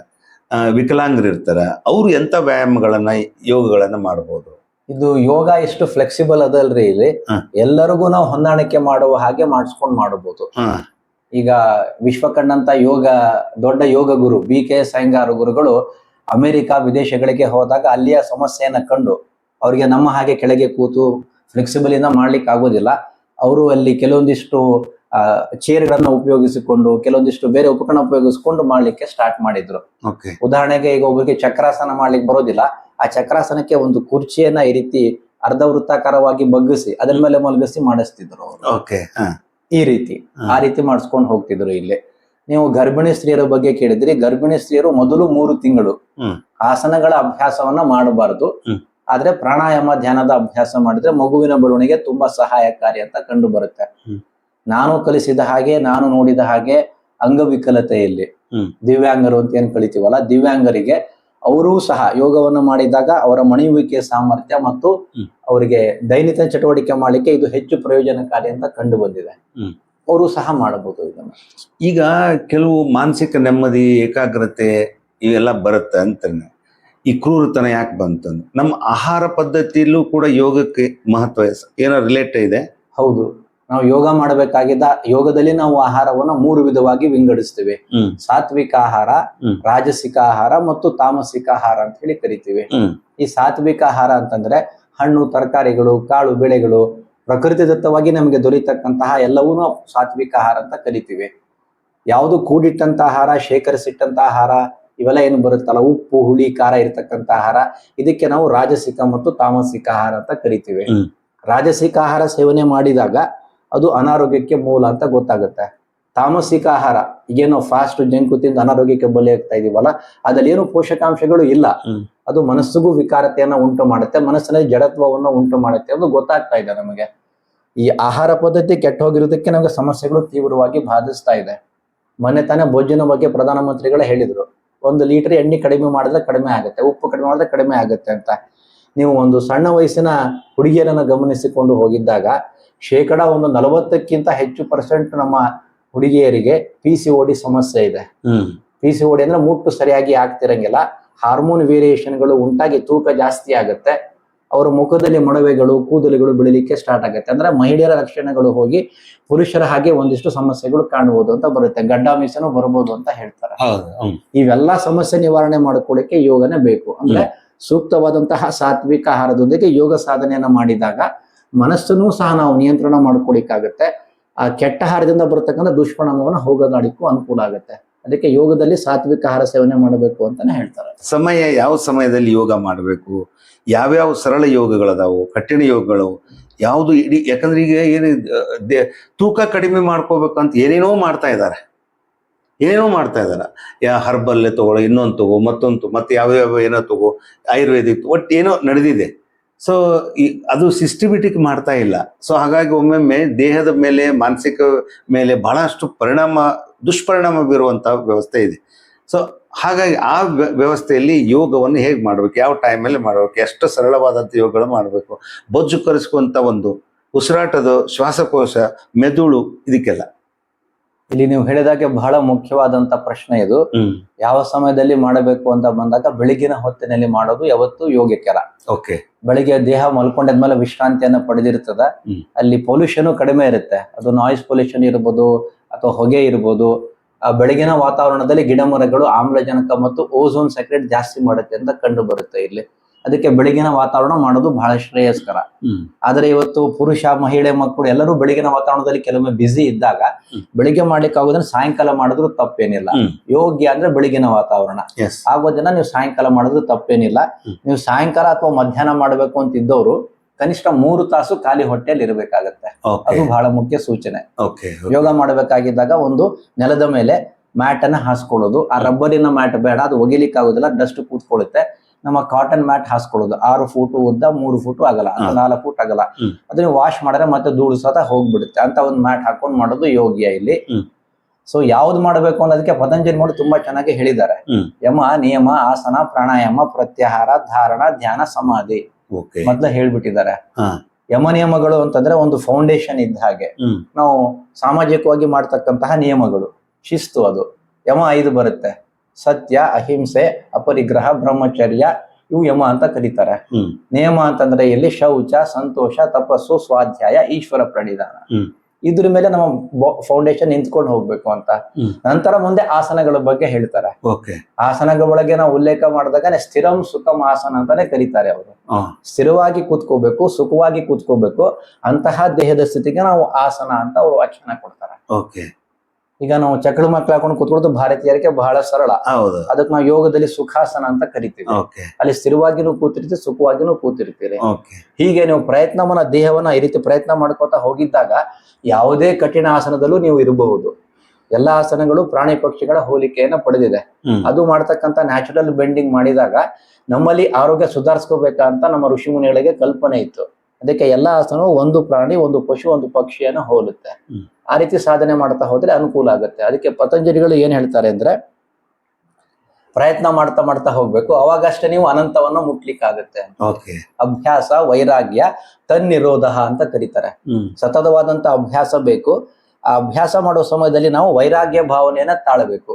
ವಿಕಲಾಂಗರು ಇರ್ತಾರೆ ಅವ್ರು ಎಂತ ವ್ಯಾಯಾಮಗಳನ್ನ ಯೋಗಗಳನ್ನ ಮಾಡಬಹುದು ಇದು ಯೋಗ ಎಷ್ಟು ಫ್ಲೆಕ್ಸಿಬಲ್ ಅದಲ್ರಿ ಇಲ್ಲಿ. ಎಲ್ಲರಿಗೂ ನಾವು ಹೊಂದಾಣಿಕೆ ಮಾಡುವ ಹಾಗೆ ಮಾಡಿಸ್ಕೊಂಡು ಮಾಡಬಹುದು ಈಗ ವಿಶ್ವ ಕಂಡಂತ ಯೋಗ ದೊಡ್ಡ ಯೋಗ ಗುರು ಬಿ ಕೆ ಸೈಂಗಾರ ಗುರುಗಳು ಅಮೆರಿಕ ವಿದೇಶಗಳಿಗೆ ಹೋದಾಗ ಅಲ್ಲಿಯ ಸಮಸ್ಯೆಯನ್ನ ಕಂಡು ಅವರಿಗೆ ನಮ್ಮ ಹಾಗೆ ಕೆಳಗೆ ಕೂತು ಫ್ಲೆಕ್ಸಿಬಲ್ ಇಂದ ಮಾಡ್ಲಿಕ್ಕೆ ಆಗೋದಿಲ್ಲ. ಅವರು ಅಲ್ಲಿ ಕೆಲವೊಂದಿಷ್ಟು ಚೇರ್ಗಳನ್ನ ಉಪಯೋಗಿಸಿಕೊಂಡು ಕೆಲವೊಂದಿಷ್ಟು ಬೇರೆ ಉಪಕರಣ ಉಪಯೋಗಿಸಿಕೊಂಡು ಮಾಡ್ಲಿಕ್ಕೆ ಸ್ಟಾರ್ಟ್ ಮಾಡಿದ್ರು. ಉದಾಹರಣೆಗೆ ಈಗ ಒಬ್ಬರಿಗೆ ಚಕ್ರಾಸನ ಮಾಡ್ಲಿಕ್ಕೆ ಬರೋದಿಲ್ಲ. ಆ ಚಕ್ರಾಸನಕ್ಕೆ ಒಂದು ಕುರ್ಚಿಯನ್ನ ಈ ರೀತಿ ಅರ್ಧ ವೃತ್ತಾಕಾರವಾಗಿ ಬಗ್ಗಿಸಿ ಅದರ ಮೇಲೆ ಮಲಗಿಸಿ ಮಾಡಿಸ್ತಿದ್ರು ಅವರು. ಈ ರೀತಿ ಆ ರೀತಿ ಮಾಡಿಸ್ಕೊಂಡು ಹೋಗ್ತಿದ್ರು ಇಲ್ಲಿ. ನೀವು ಗರ್ಭಿಣಿ ಸ್ತ್ರೀಯರ ಬಗ್ಗೆ ಕೇಳಿದ್ರಿ ಗರ್ಭಿಣಿ ಸ್ತ್ರೀಯರು ಮೊದಲು ಮೂರು ತಿಂಗಳು ಆಸನಗಳ ಅಭ್ಯಾಸವನ್ನ ಮಾಡಬಾರದು. ಆದ್ರೆ ಪ್ರಾಣಾಯಾಮ ಧ್ಯಾನದ ಅಭ್ಯಾಸ ಮಾಡಿದ್ರೆ ಮಗುವಿನ ಬೆಳವಣಿಗೆ ತುಂಬಾ ಸಹಾಯಕಾರಿ ಅಂತ ಕಂಡು ಬರುತ್ತೆ. ನಾನು ಕಲಿಸಿದ ಹಾಗೆ ನಾನು ನೋಡಿದ ಹಾಗೆ ಅಂಗವಿಕಲತೆಯಲ್ಲಿ ದಿವ್ಯಾಂಗರು ಅಂತ ಏನ್ ಕಲಿತೀವಲ್ಲ ದಿವ್ಯಾಂಗರಿಗೆ ಅವರೂ ಸಹ ಯೋಗವನ್ನು ಮಾಡಿದಾಗ ಅವರ ಮಣಿಯುವಿಕೆ ಸಾಮರ್ಥ್ಯ ಮತ್ತು ಅವರಿಗೆ ದೈನಿಕ ಚಟುವಟಿಕೆ ಮಾಡಲಿಕ್ಕೆ ಇದು ಹೆಚ್ಚು ಪ್ರಯೋಜನಕಾರಿ ಅಂತ ಕಂಡು ಬಂದಿದೆ. ಅವರು ಸಹ ಮಾಡಬಹುದು ಇದನ್ನು. ಈಗ ಕೆಲವು ಮಾನಸಿಕ ನೆಮ್ಮದಿ ಏಕಾಗ್ರತೆ ಇವೆಲ್ಲ ಬರುತ್ತೆ ಅಂತಾನೆ. ಈ ಕ್ರೂರತನ ಯಾಕೆ ಬಂತಂದ್ರೆ ನಮ್ಮ ಆಹಾರ ಪದ್ಧತಿಯಲ್ಲೂ ಕೂಡ ಯೋಗಕ್ಕೆ ಮಹತ್ವ. ಏನೋ ರಿಲೇಟ್ ಇದೆ? ಹೌದು. ನಾವು ಯೋಗ ಮಾಡಬೇಕಾಗಿದ್ದ ಯೋಗದಲ್ಲಿ ನಾವು ಆಹಾರವನ್ನ ಮೂರು ವಿಧವಾಗಿ ವಿಂಗಡಿಸ್ತೇವೆ. ಸಾತ್ವಿಕ ಆಹಾರ ರಾಜಸಿಕ ಆಹಾರ ಮತ್ತು ತಾಮಸಿಕ ಆಹಾರ ಅಂತ ಹೇಳಿ ಕರಿತೀವಿ. ಈ ಸಾತ್ವಿಕ ಆಹಾರ ಅಂತಂದ್ರೆ ಹಣ್ಣು ತರಕಾರಿಗಳು ಕಾಳು ಬೆಳೆಗಳು ಪ್ರಕೃತಿ ದತ್ತವಾಗಿ ನಮಗೆ ದೊರೀತಕ್ಕಂತಹ ಎಲ್ಲವೂ ನಾವು ಸಾತ್ವಿಕ ಆಹಾರ ಅಂತ ಕರಿತೀವಿ. ಯಾವುದು ಕೂಡಿಟ್ಟಂತ ಆಹಾರ ಶೇಖರಿಸಿಟ್ಟಂತ ಆಹಾರ ಇವೆಲ್ಲ ಏನು ಬರುತ್ತಲ್ಲ ಉಪ್ಪು ಹುಳಿ ಖಾರ ಇರತಕ್ಕಂತ ಆಹಾರ ಇದಕ್ಕೆ ನಾವು ರಾಜಸಿಕ ಮತ್ತು ತಾಮಸಿಕ ಆಹಾರ ಅಂತ ಕರಿತೀವಿ. ರಾಜಸಿಕ ಆಹಾರ ಸೇವನೆ ಮಾಡಿದಾಗ ಅದು ಅನಾರೋಗ್ಯಕ್ಕೆ ಮೂಲ ಅಂತ ಗೊತ್ತಾಗುತ್ತೆ. ತಾಮಸಿಕ ಆಹಾರ ಏನೋ ಫಾಸ್ಟ್ ಜಂಕು ತಿಂದು ಅನಾರೋಗ್ಯಕ್ಕೆ ಬಲಿ ಆಗ್ತಾ ಇದೀವಲ್ಲ ಅದ್ರಲ್ಲಿ ಏನು ಪೋಷಕಾಂಶಗಳು ಇಲ್ಲ. ಅದು ಮನಸ್ಸಿಗೂ ವಿಕಾರತೆಯನ್ನ ಉಂಟು ಮಾಡುತ್ತೆ ಮನಸ್ಸಿನಲ್ಲಿ ಜಡತ್ವವನ್ನು ಉಂಟು ಮಾಡುತ್ತೆ ಅದು ಗೊತ್ತಾಗ್ತಾ ಇದೆ ನಮಗೆ. ಈ ಆಹಾರ ಪದ್ಧತಿ ಕೆಟ್ಟ ಹೋಗಿರೋದಕ್ಕೆ ನಮಗೆ ಸಮಸ್ಯೆಗಳು ತೀವ್ರವಾಗಿ ಬಾಧಿಸ್ತಾ ಇದೆ. ಮೊನ್ನೆ ತಾನೇ ಭೋಜನ ಬಗ್ಗೆ ಪ್ರಧಾನಮಂತ್ರಿಗಳೇ ಹೇಳಿದ್ರು ಒಂದು ಲೀಟರ್ ಎಣ್ಣೆ ಕಡಿಮೆ ಮಾಡಿದ್ರೆ ಕಡಿಮೆ ಆಗುತ್ತೆ ಉಪ್ಪು ಕಡಿಮೆ ಮಾಡಿದ್ರೆ ಕಡಿಮೆ ಆಗುತ್ತೆ ಅಂತ. ನೀವು ಒಂದು ಸಣ್ಣ ವಯಸ್ಸಿನ ಹುಡುಗಿಯರನ್ನ ಗಮನಿಸಿಕೊಂಡು ಹೋಗಿದ್ದಾಗ ಶೇಕಡ ಒಂದು ನಲವತ್ತಕ್ಕಿಂತ ಹೆಚ್ಚು ಪರ್ಸೆಂಟ್ ನಮ್ಮ ಹುಡುಗಿಯರಿಗೆ ಪಿ ಸಿ ಓಡಿ ಸಮಸ್ಯೆ ಇದೆ. ಪಿ ಸಿ ಓಡಿ ಅಂದ್ರೆ ಮುಟ್ಟು ಸರಿಯಾಗಿ ಆಗ್ತಿರಂಗಿಲ್ಲ. ಹಾರ್ಮೋನ್ ವೇರಿಯೇಷನ್ಗಳು ಉಂಟಾಗಿ ತೂಕ ಜಾಸ್ತಿ ಆಗುತ್ತೆ. ಅವರ ಮುಖದಲ್ಲಿ ಮೊಡವೆಗಳು ಕೂದಲುಗಳು ಬೆಳಿಲಿಕ್ಕೆ ಸ್ಟಾರ್ಟ್ ಆಗುತ್ತೆ. ಅಂದ್ರೆ ಮಹಿಳೆಯರ ಲಕ್ಷಣಗಳು ಹೋಗಿ ಪುರುಷರ ಹಾಗೆ ಒಂದಿಷ್ಟು ಸಮಸ್ಯೆಗಳು ಕಾಣಬಹುದು ಅಂತ ಬರುತ್ತೆ. ಗಡ್ಡ ಮೀಸನು ಬರಬಹುದು ಅಂತ ಹೇಳ್ತಾರೆ. ಇವೆಲ್ಲ ಸಮಸ್ಯೆ ನಿವಾರಣೆ ಮಾಡಿಕೊಳ್ಳಕ್ಕೆ ಯೋಗನೇ ಬೇಕು. ಅಂದ್ರೆ ಸೂಕ್ತವಾದಂತಹ ಸಾತ್ವಿಕ ಆಹಾರದೊಂದಿಗೆ ಯೋಗ ಸಾಧನೆಯನ್ನ ಮಾಡಿದಾಗ ಮನಸ್ಸನ್ನು ಸಹ ನಾವು ನಿಯಂತ್ರಣ ಮಾಡ್ಕೊಳಿಕ್ಕಾಗತ್ತೆ. ಆ ಕೆಟ್ಟ ಆಹಾರದಿಂದ ಬರತಕ್ಕಂಥ ದುಷ್ಪರಿಣಾಮವನ್ನು ಹೋಗದಾಡಿಕ್ಕೂ ಅನುಕೂಲ ಆಗುತ್ತೆ. ಅದಕ್ಕೆ ಯೋಗದಲ್ಲಿ ಸಾತ್ವಿಕ ಆಹಾರ ಸೇವನೆ ಮಾಡಬೇಕು ಅಂತಾನೆ ಹೇಳ್ತಾರೆ. ಸಮಯ ಯಾವ ಸಮಯದಲ್ಲಿ ಯೋಗ ಮಾಡಬೇಕು? ಯಾವ್ಯಾವ ಸರಳ ಯೋಗಗಳದಾವು? ಕಠಿಣ ಯೋಗಗಳು? ಯಾವುದು ಇಡೀ, ಯಾಕಂದ್ರೆ ಈಗ ಏನು ತೂಕ ಕಡಿಮೆ ಮಾಡ್ಕೋಬೇಕಂತ ಏನೇನೋ ಮಾಡ್ತಾ ಇದ್ದಾರೆ. ಏನೇನೋ ಮಾಡ್ತಾ ಇದ್ದಾರೆ. ಯಾ ಹರ್ಬಲ್ಲೇ ತಗೊಳ್ಳೋ ಇನ್ನೊಂದು ತಗೋ, ಮತ್ತೊಂದು ಮತ್ತೆ ಯಾವ ಯಾವ ಏನೋ ತಗೋ, ಆಯುರ್ವೇದಿಕ್ ಒಟ್ಟು ಏನೋ ನಡೆದಿದೆ. ಸೊ ಅದು ಸಿಸ್ಟಮೆಟಿಕ್ ಮಾಡ್ತಾ ಇಲ್ಲ. ಸೊ ಹಾಗಾಗಿ ಒಮ್ಮೊಮ್ಮೆ ದೇಹದ ಮೇಲೆ, ಮಾನಸಿಕ ಮೇಲೆ ಬಹಳಷ್ಟು ಪರಿಣಾಮ, ದುಷ್ಪರಿಣಾಮ ಬೀರುವಂಥ ವ್ಯವಸ್ಥೆ ಇದೆ. ಸೊ ಹಾಗಾಗಿ ಆ ವ್ಯವಸ್ಥೆಯಲ್ಲಿ ಯೋಗವನ್ನು ಹೇಗೆ ಮಾಡಬೇಕು? ಯಾವ ಟೈಮಲ್ಲಿ ಮಾಡಬೇಕು? ಎಷ್ಟು ಸರಳವಾದಂಥ ಯೋಗಗಳು ಮಾಡಬೇಕು? ಬೊಜ್ಜು ಕರೆಸ್ಕೊಂಥ ಒಂದು ಉಸಿರಾಟದ ಶ್ವಾಸಕೋಶ, ಮೆದುಳು, ಇದಕ್ಕೆಲ್ಲ. ಇಲ್ಲಿ ನೀವು ಹೇಳಿದಾಗೆ ಬಹಳ ಮುಖ್ಯವಾದಂತ ಪ್ರಶ್ನೆ ಇದು. ಯಾವ ಸಮಯದಲ್ಲಿ ಮಾಡಬೇಕು ಅಂತ ಬಂದಾಗ ಬೆಳಗಿನ ಹೊತ್ತಿನಲ್ಲಿ ಮಾಡೋದು ಯಾವತ್ತು ಯೋಗ್ಯಕರ. ಓಕೆ. ಬೆಳಿಗ್ಗೆ ದೇಹ ಮಲ್ಕೊಂಡಾದ್ಮೇಲೆ ವಿಶ್ರಾಂತಿಯನ್ನ ಪಡೆದಿರ್ತದ. ಅಲ್ಲಿ ಪೊಲ್ಯೂಷನ್ ಕಡಿಮೆ ಇರುತ್ತೆ. ಅದು ನಾಯ್ಸ್ ಪೊಲ್ಯೂಷನ್ ಇರ್ಬೋದು ಅಥವಾ ಹೊಗೆ ಇರ್ಬೋದು. ಆ ಬೆಳಗಿನ ವಾತಾವರಣದಲ್ಲಿ ಗಿಡ ಮರಗಳು ಆಮ್ಲಜನಕ ಮತ್ತು ಓಝೋನ್ ಸೆಕ್ರೆಟ್ ಜಾಸ್ತಿ ಮಾಡುತ್ತೆ ಅಂತ ಕಂಡು ಬರುತ್ತೆ ಇಲ್ಲಿ. ಅದಕ್ಕೆ ಬೆಳಗಿನ ವಾತಾವರಣ ಮಾಡೋದು ಬಹಳ ಶ್ರೇಯಸ್ಕರ. ಆದರೆ ಇವತ್ತು ಪುರುಷ ಮಹಿಳೆ ಮಕ್ಕಳು ಎಲ್ಲರೂ ಬೆಳಗಿನ ವಾತಾವರಣದಲ್ಲಿ ಕೆಲವೊಮ್ಮೆ ಬ್ಯುಸಿ ಇದ್ದಾಗ. ಬೆಳಿಗ್ಗೆ ಮಾಡ್ಲಿಕ್ಕೆ ಆಗೋದನ್ನ ಸಾಯಂಕಾಲ ಮಾಡಿದ್ರು ತಪ್ಪೇನಿಲ್ಲ. ಯೋಗ್ಯ ಅಂದ್ರೆ ಬೆಳಗಿನ ವಾತಾವರಣ. ಎಸ್ ಆಗೋ ಜನ ನೀವು ಸಾಯಂಕಾಲ ಮಾಡಿದ್ರು ತಪ್ಪೇನಿಲ್ಲ. ನೀವು ಸಾಯಂಕಾಲ ಅಥವಾ ಮಧ್ಯಾಹ್ನ ಮಾಡಬೇಕು ಅಂತ ಇದ್ದವರು ಕನಿಷ್ಠ ಮೂರು ತಾಸು ಖಾಲಿ ಹೊಟ್ಟೆಯಲ್ಲಿ ಇರಬೇಕಾಗತ್ತೆ. ಅದು ಬಹಳ ಮುಖ್ಯ ಸೂಚನೆ. ಯೋಗ ಮಾಡಬೇಕಾಗಿದ್ದಾಗ ಒಂದು ನೆಲದ ಮೇಲೆ ಮ್ಯಾಟ್ ಅನ್ನ ಹಾಸ್ಕೊಳ್ಳೋದು. ಆ ರಬ್ಬರಿನ ಮ್ಯಾಟ್ ಬೇಡ ಅದು ಒಗಿಲಿಕ್ಕೆ ಆಗೋದಿಲ್ಲ ಡಸ್ಟ್ ಕೂತ್ಕೊಳ್ಳುತ್ತೆ. ನಮ್ಮ ಕಾಟನ್ ಮ್ಯಾಟ್ ಹಾಸ್ಕೊಳ್ಳೋದು ಆರು ಫೂಟ್ ಉದ್ದ ಮೂರು ಫೂಟ್ ಆಗಲ್ಲ. ಅಂದ್ರೆ. ನಾಲ್ಕು ಫೂಟ್ ಆಗಲ್ಲ. ಅದನ್ನ ವಾಶ್ ಮಾಡಿದ್ರೆ ಮತ್ತೆ ಧೂಳು ಸತ ಹೋಗ್ಬಿಡುತ್ತೆ. ಅಂತ ಒಂದು ಮ್ಯಾಟ್ ಹಾಕೊಂಡು ಮಾಡೋದು ಯೋಗ್ಯ ಇಲ್ಲಿ. ಸೊ ಯಾವ್ದು ಮಾಡಬೇಕು ಅನ್ನೋದಕ್ಕೆ ಪತಂಜಲಿ ಮಾಡಿ ತುಂಬಾ ಚೆನ್ನಾಗಿ ಹೇಳಿದ್ದಾರೆ. ಯಮ ನಿಯಮ ಆಸನ ಪ್ರಾಣಾಯಾಮ ಪ್ರತ್ಯಾಹಾರ ಧಾರಣ ಧ್ಯಾನ ಸಮಾಧಿ. ಮೊದ್ಲ ಹೇಳ್ಬಿಟ್ಟಿದ್ದಾರೆ. ಯಮ ನಿಯಮಗಳು ಅಂತಂದ್ರೆ ಒಂದು ಫೌಂಡೇಶನ್ ಇದ್ದ ಹಾಗೆ. ನಾವು ಸಾಮಾಜಿಕವಾಗಿ ಮಾಡ್ತಕ್ಕಂತಹ ನಿಯಮಗಳು. ಶಿಸ್ತು ಅದು. ಯಮ ಐದು ಬರುತ್ತೆ. ಸತ್ಯ ಅಹಿಂಸೆ ಅಪರಿಗ್ರಹ ಬ್ರಹ್ಮಚರ್ಯ ಇವು ಯಮ ಅಂತ ಕರೀತಾರೆ. ನಿಯಮ ಅಂತಂದ್ರೆ ಇಲ್ಲಿ ಶೌಚ ಸಂತೋಷ ತಪಸ್ಸು ಸ್ವಾಧ್ಯಾಯ ಈಶ್ವರ ಪ್ರಣಿಧಾನ. ಇದ್ರ ಮೇಲೆ ನಮ್ಮ ಫೌಂಡೇಶನ್ ನಿಂತ್ಕೊಂಡು ಹೋಗ್ಬೇಕು ಅಂತ. ನಂತರ ಮುಂದೆ ಆಸನಗಳ ಬಗ್ಗೆ ಹೇಳ್ತಾರೆ. ಓಕೆ. ಆಸನಗಳ ಒಳಗೆ ನಾವು ಉಲ್ಲೇಖ ಮಾಡಿದಾಗ ಸ್ಥಿರಂ ಸುಖಂ ಆಸನ ಅಂತಾನೆ ಕರೀತಾರೆ ಅವರು. ಸ್ಥಿರವಾಗಿ ಕೂತ್ಕೋಬೇಕು ಸುಖವಾಗಿ ಕೂತ್ಕೋಬೇಕು ಅಂತಹ ದೇಹದ ಸ್ಥಿತಿಗೆ ನಾವು ಆಸನ ಅಂತ ಅವರು ವ್ಯಾಖ್ಯಾನ ಕೊಡ್ತಾರೆ. ಓಕೆ. ಈಗ ನಾವು ಚಕ್ರ ಮಕ್ಳು ಹಾಕೊಂಡು ಕೂತ್ಕೊಳ್ಳೋದು ಭಾರತೀಯರಿಗೆ ಬಹಳ ಸರಳ. ಹೌದು. ಅದಕ್ಕೆ ನಾವು ಯೋಗದಲ್ಲಿ ಸುಖಾಸನ ಅಂತ ಕರಿತೀವಿ. ಅಲ್ಲಿ ಸ್ಥಿರವಾಗಿನೂ ಕೂತಿರ್ತೀವಿ ಸುಖವಾಗಿನೂ ಕೂತಿರ್ತೀರಿ. ಹೀಗೆ ನೀವು ಪ್ರಯತ್ನವನ್ನ ದೇಹವನ್ನ ಈ ರೀತಿ ಪ್ರಯತ್ನ ಮಾಡ್ಕೋತಾ ಹೋಗಿದ್ದಾಗ ಯಾವುದೇ ಕಠಿಣ ಆಸನದಲ್ಲೂ ನೀವು ಇರಬಹುದು. ಎಲ್ಲಾ ಆಸನಗಳು ಪ್ರಾಣಿ ಪಕ್ಷಿಗಳ ಹೋಲಿಕೆಯನ್ನ ಪಡೆದಿದೆ. ಅದು ಮಾಡ್ತಕ್ಕಂಥ ನ್ಯಾಚುರಲ್ ಬೆಂಡಿಂಗ್ ಮಾಡಿದಾಗ ನಮ್ಮಲ್ಲಿ ಆರೋಗ್ಯ ಸುಧಾರಿಸ್ಕೋಬೇಕಂತ ನಮ್ಮ ಋಷಿ ಮುನಿಗಳಿಗೆ ಕಲ್ಪನೆ ಇತ್ತು. ಅದಕ್ಕೆ ಎಲ್ಲ ಆಸನವು ಒಂದು ಪ್ರಾಣಿ ಒಂದು ಪಶು ಒಂದು ಪಕ್ಷಿಯನ್ನು ಹೋಲುತ್ತೆ. ಆ ರೀತಿ ಸಾಧನೆ ಮಾಡ್ತಾ ಹೋದ್ರೆ ಅನುಕೂಲ ಆಗುತ್ತೆ. ಅದಕ್ಕೆ ಪತಂಜಲಿಗಳು ಏನ್ ಹೇಳ್ತಾರೆ ಅಂದ್ರೆ ಪ್ರಯತ್ನ ಮಾಡ್ತಾ ಮಾಡ್ತಾ ಹೋಗ್ಬೇಕು. ಅವಾಗಷ್ಟೇ ನೀವು ಅನಂತವನ್ನ ಮುಟ್ಲಿಕ್ಕಾಗತ್ತೆ ಅಭ್ಯಾಸ ವೈರಾಗ್ಯ ತನ್ನಿರೋಧ ಅಂತ ಕರೀತಾರೆ. ಸತತವಾದಂತ ಅಭ್ಯಾಸ ಬೇಕು. ಆ ಅಭ್ಯಾಸ ಮಾಡೋ ಸಮಯದಲ್ಲಿ ನಾವು ವೈರಾಗ್ಯ ಭಾವನೆಯನ್ನ ತಾಳಬೇಕು.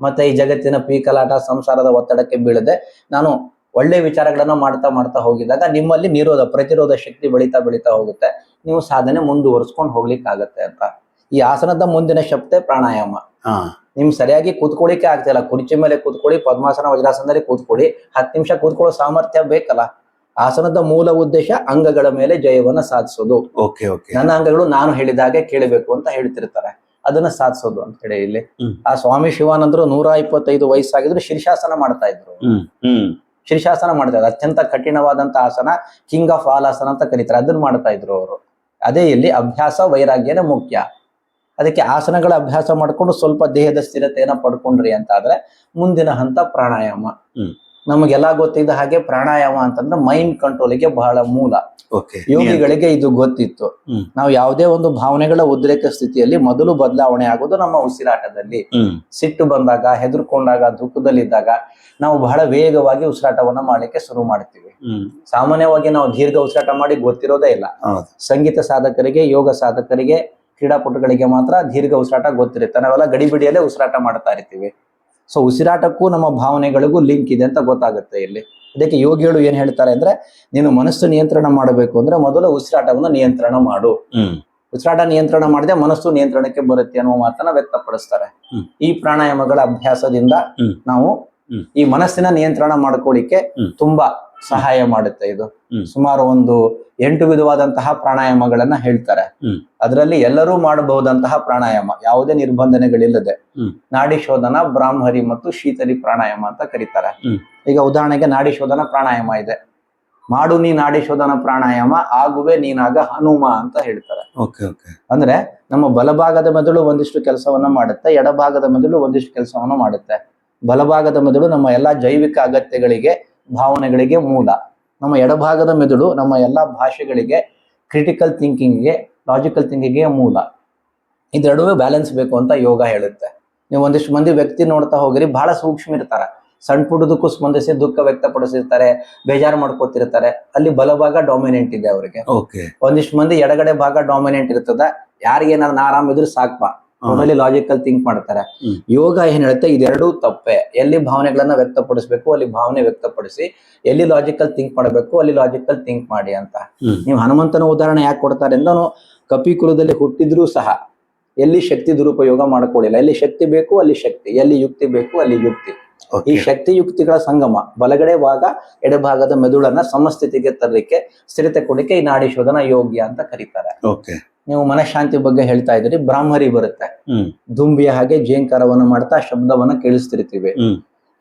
ಮತ್ತೆ ಈ ಜಗತ್ತಿನ ಪೀಕಲಾಟ ಸಂಸಾರದ ಒತ್ತಡಕ್ಕೆ ಬೀಳದೆ ನಾನು ಒಳ್ಳೆ ವಿಚಾರಗಳನ್ನ ಮಾಡ್ತಾ ಮಾಡ್ತಾ ಹೋಗಿದಾಗ ನಿಮ್ಮಲ್ಲಿ ನಿರೋಧ ಪ್ರತಿರೋಧ ಶಕ್ತಿ ಬೆಳೀತಾ ಬೆಳೀತಾ ಹೋಗುತ್ತೆ. ನೀವು ಸಾಧನೆ ಮುಂದುವರಿಸ್ಕೊಂಡು ಹೋಗ್ಲಿಕ್ಕಾಗತ್ತೆ ಅಂತ. ಈ ಆಸನದ ಮುಂದಿನ ಶಬ್ದ ಪ್ರಾಣಾಯಾಮ. ನಿಮ್ ಸರಿಯಾಗಿ ಕೂತ್ಕೊಳ್ಳಿಕ್ಕೆ ಆಗ್ತಿಲ್ಲ. ಕುರ್ಚಿ ಮೇಲೆ ಕೂತ್ಕೊಳ್ಳಿ ಪದ್ಮಾಸನ ವಜ್ರಾಸನದಲ್ಲಿ ಕೂತ್ಕೊಳ್ಳಿ. ಹತ್ತು ನಿಮಿಷ ಕೂತ್ಕೊಳ್ಳೋ ಸಾಮರ್ಥ್ಯ ಬೇಕಲ್ಲ. ಆಸನದ ಮೂಲ ಉದ್ದೇಶ ಅಂಗಗಳ ಮೇಲೆ ಜಯವನ್ನ ಸಾಧಿಸೋದು. Okay okay. ನನ್ನ ಅಂಗಗಳು ನಾನು ಹೇಳಿದ ಹಾಗೆ ಕೇಳಬೇಕು ಅಂತ ಹೇಳ್ತಿರ್ತಾರೆ. ಅದನ್ನ ಸಾಧಿಸೋದು ಅಂತ ಹೇಳಿ ಇಲ್ಲಿ. ಆ ಸ್ವಾಮಿ ಶಿವಾನಂದರು ನೂರ ಇಪ್ಪತ್ತೈದು ವಯಸ್ಸಾಗಿದ್ರು ಶೀರ್ಷಾಸನ ಮಾಡ್ತಾ ಇದ್ರು. ಶೀರ್ಷಾಸನ ಮಾಡ್ತಾ ಇದ್ರು ಅತ್ಯಂತ ಕಠಿಣವಾದಂತ ಆಸನ ಕಿಂಗ್ ಆಫ್ ಆಲ್ ಆಸನ ಅಂತ ಕರೀತಾರೆ. ಅದನ್ನ ಮಾಡ್ತಾ ಇದ್ರು ಅವರು. ಅದೇ ಇಲ್ಲಿ ಅಭ್ಯಾಸ ವೈರಾಗ್ಯನೇ ಮುಖ್ಯ. ಅದಕ್ಕೆ ಆಸನಗಳ ಅಭ್ಯಾಸ ಮಾಡಿಕೊಂಡು ಸ್ವಲ್ಪ ದೇಹದ ಸ್ಥಿರತೆಯನ್ನ ಪಡ್ಕೊಂಡ್ರಿ ಅಂತ ಆದ್ರೆ ಮುಂದಿನ ಹಂತ ಪ್ರಾಣಾಯಾಮ. ನಮಗೆಲ್ಲ ಗೊತ್ತಿದ್ದ ಹಾಗೆ ಪ್ರಾಣಾಯಾಮ ಅಂತಂದ್ರೆ ಮೈಂಡ್ ಕಂಟ್ರೋಲಿಗೆ ಬಹಳ ಮೂಲ. ಯೋಗಿಗಳಿಗೆ ಇದು ಗೊತ್ತಿತ್ತು. ನಾವು ಯಾವುದೇ ಒಂದು ಭಾವನೆಗಳ ಉದ್ರೇಕ ಸ್ಥಿತಿಯಲ್ಲಿ ಮೊದಲು ಬದಲಾವಣೆ ಆಗೋದು ನಮ್ಮ ಉಸಿರಾಟದಲ್ಲಿ. ಸಿಟ್ಟು ಬಂದಾಗ ಹೆದರ್ಕೊಂಡಾಗ ದುಃಖದಲ್ಲಿದ್ದಾಗ ನಾವು ಬಹಳ ವೇಗವಾಗಿ ಉಸಿರಾಟವನ್ನ ಮಾಡ್ಲಿಕ್ಕೆ ಶುರು ಮಾಡ್ತೀವಿ. ಸಾಮಾನ್ಯವಾಗಿ ನಾವು ದೀರ್ಘ ಉಸಿರಾಟ ಮಾಡಿ ಗೊತ್ತಿರೋದೇ ಇಲ್ಲ. ಸಂಗೀತ ಸಾಧಕರಿಗೆ ಯೋಗ ಸಾಧಕರಿಗೆ ಕ್ರೀಡಾಪಟುಗಳಿಗೆ ಮಾತ್ರ ದೀರ್ಘ ಉಸಿರಾಟ ಗೊತ್ತಿರುತ್ತೆ. ನಾವೆಲ್ಲ ಗಡಿಬಿಡಿಯಲ್ಲೇ ಉಸಿರಾಟ ಮಾಡ್ತಾ ಇರ್ತೀವಿ. ಸೊ ಉಸಿರಾಟಕ್ಕೂ ನಮ್ಮ ಭಾವನೆಗಳಿಗೂ ಲಿಂಕ್ ಇದೆ ಅಂತ ಗೊತ್ತಾಗುತ್ತೆ ಇಲ್ಲಿ. ಅದಕ್ಕೆ ಯೋಗಿಗಳು ಏನ್ ಹೇಳ್ತಾರೆ ಅಂದ್ರೆ ನೀನು ಮನಸ್ಸು ನಿಯಂತ್ರಣ ಮಾಡಬೇಕು ಅಂದ್ರೆ ಮೊದಲು ಉಸಿರಾಟವನ್ನು ನಿಯಂತ್ರಣ ಮಾಡು. ಉಸಿರಾಟ ನಿಯಂತ್ರಣ ಮಾಡಿದೆ ಮನಸ್ಸು ನಿಯಂತ್ರಣಕ್ಕೆ ಬರುತ್ತೆ ಅನ್ನುವ ಮಾತನ್ನ ವ್ಯಕ್ತಪಡಿಸ್ತಾರೆ. ಈ ಪ್ರಾಣಾಯಾಮಗಳ ಅಭ್ಯಾಸದಿಂದ ನಾವು ಈ ಮನಸ್ಸಿನ ನಿಯಂತ್ರಣ ಮಾಡ್ಕೊಳ್ಳಿಕ್ಕೆ ತುಂಬಾ ಸಹಾಯ ಮಾಡುತ್ತೆ ಇದು. ಸುಮಾರು ಒಂದು ಎಂಟು ವಿಧವಾದಂತಹ ಪ್ರಾಣಾಯಾಮಗಳನ್ನ ಹೇಳ್ತಾರೆ. ಅದರಲ್ಲಿ ಎಲ್ಲರೂ ಮಾಡಬಹುದಂತಹ ಪ್ರಾಣಾಯಾಮ. ಯಾವುದೇ ನಿರ್ಬಂಧನೆಗಳಿಲ್ಲದೆ. ನಾಡಿ ಶೋಧನ ಬ್ರಾಹ್ಮರಿ ಮತ್ತು ಶೀತಲಿ ಪ್ರಾಣಾಯಾಮ ಅಂತ ಕರೀತಾರೆ. ಈಗ ಉದಾಹರಣೆಗೆ ನಾಡಿ ಶೋಧನ ಪ್ರಾಣಾಯಾಮ ಇದೆ. ಮಾಡು ನೀ ನಾಡಿ ಶೋಧನ ಪ್ರಾಣಾಯಾಮ ಆಗುವೆ ನೀನಾಗ ಹನುಮ ಅಂತ ಹೇಳ್ತಾರೆ. ಅಂದ್ರೆ ನಮ್ಮ ಬಲಭಾಗದ ಮೆದುಳು ಒಂದಿಷ್ಟು ಕೆಲಸವನ್ನ ಮಾಡುತ್ತೆ ಎಡಭಾಗದ ಮೆದುಳು ಒಂದಿಷ್ಟು ಕೆಲಸವನ್ನ ಮಾಡುತ್ತೆ. ಬಲಭಾಗದ ಮೆದುಳು ನಮ್ಮ ಎಲ್ಲಾ ಜೈವಿಕ ಅಗತ್ಯಗಳಿಗೆ ಭಾವನೆಗಳಿಗೆ ಮೂಲ. ನಮ್ಮ ಎಡಭಾಗದ ಮೆದುಳು ನಮ್ಮ ಎಲ್ಲ ಭಾಷೆಗಳಿಗೆ ಕ್ರಿಟಿಕಲ್ ಥಿಂಕಿಂಗ್ಗೆ ಲಾಜಿಕಲ್ ಥಿಂಕಿಂಗ್ಗೆ ಮೂಲ. ಇದೆರಡೂ ಬ್ಯಾಲೆನ್ಸ್ ಬೇಕು ಅಂತ ಯೋಗ ಹೇಳುತ್ತೆ. ನೀವು ಒಂದಿಷ್ಟು ಮಂದಿ ವ್ಯಕ್ತಿ ನೋಡ್ತಾ ಹೋಗಿರಿ ಬಹಳ ಸೂಕ್ಷ್ಮ ಇರ್ತಾರೆ. ಸಣ್ಣ ಪುಟ್ಟದಕ್ಕೂ ಸ್ಪಂದಿಸಿ ದುಃಖ ವ್ಯಕ್ತಪಡಿಸಿರ್ತಾರೆ ಬೇಜಾರು ಮಾಡ್ಕೋತಿರ್ತಾರೆ. ಅಲ್ಲಿ ಬಲಭಾಗ ಡಾಮಿನೆಂಟ್ ಇದೆ ಅವರಿಗೆ. ಓಕೆ ಒಂದಿಷ್ಟು ಮಂದಿ ಎಡಗಡೆ ಭಾಗ ಡಾಮಿನೆಂಟ್ ಇರ್ತದ. ಯಾರಿಗೇನಾದ್ರು ಆರಾಮ್ ಇದ್ರೆ ಆಮೇಲೆ ಲಾಜಿಕಲ್ ಥಿಂಕ್ ಮಾಡ್ತಾರೆ. ಯೋಗ ಏನ್ ಹೇಳುತ್ತೆ? ಇದೆರಡೂ ತಪ್ಪೆ. ಎಲ್ಲಿ ಭಾವನೆಗಳನ್ನ ವ್ಯಕ್ತಪಡಿಸ್ಬೇಕು ಅಲ್ಲಿ ಭಾವನೆ ವ್ಯಕ್ತಪಡಿಸಿ ಎಲ್ಲಿ ಲಾಜಿಕಲ್ ಥಿಂಕ್ ಮಾಡಬೇಕು ಅಲ್ಲಿ ಲಾಜಿಕಲ್ ಥಿಂಕ್ ಮಾಡಿ ಅಂತ. ನೀವು ಹನುಮಂತನ ಉದಾಹರಣೆ ಯಾಕೆ ಕೊಡ್ತಾರೆ? ಅಂದ್ರೆ ಕಪಿ ಕಪಿಕುಲದಲ್ಲಿ ಹುಟ್ಟಿದ್ರೂ ಸಹ ಎಲ್ಲಿ ಶಕ್ತಿ ದುರುಪಯೋಗ ಮಾಡ್ಕೊಳ್ಳಿಲ್ಲ. ಎಲ್ಲಿ ಶಕ್ತಿ ಬೇಕು ಅಲ್ಲಿ ಶಕ್ತಿ. ಎಲ್ಲಿ ಯುಕ್ತಿ ಬೇಕು ಅಲ್ಲಿ ಯುಕ್ತಿ. ಈ ಶಕ್ತಿ ಯುಕ್ತಿಗಳ ಸಂಗಮ ಬಲಗಡೆ ಭಾಗ ಎಡಭಾಗದ ಮೆದುಳನ್ನ ಸಮಸ್ಥಿತಿಗೆ ತರಲಿಕ್ಕೆ ಸ್ಥಿರತೆ ಕೊಡಲಿಕ್ಕೆ ಈ ನಾಡಿ ಶೋಧನ ಯೋಗ್ಯ ಅಂತ ಕರೀತಾರೆ. ನೀವು ಮನಃಶಾಂತಿ ಬಗ್ಗೆ ಹೇಳ್ತಾ ಇದ್ರಿ ಬ್ರಾಹ್ಮರಿ ಬರುತ್ತೆ. ದುಂಬಿಯ ಹಾಗೆ ಜೇಂಕಾರವನ್ನ ಮಾಡ್ತಾ ಶಬ್ದವನ್ನ ಕೇಳಿಸ್ತಿರ್ತೀವಿ.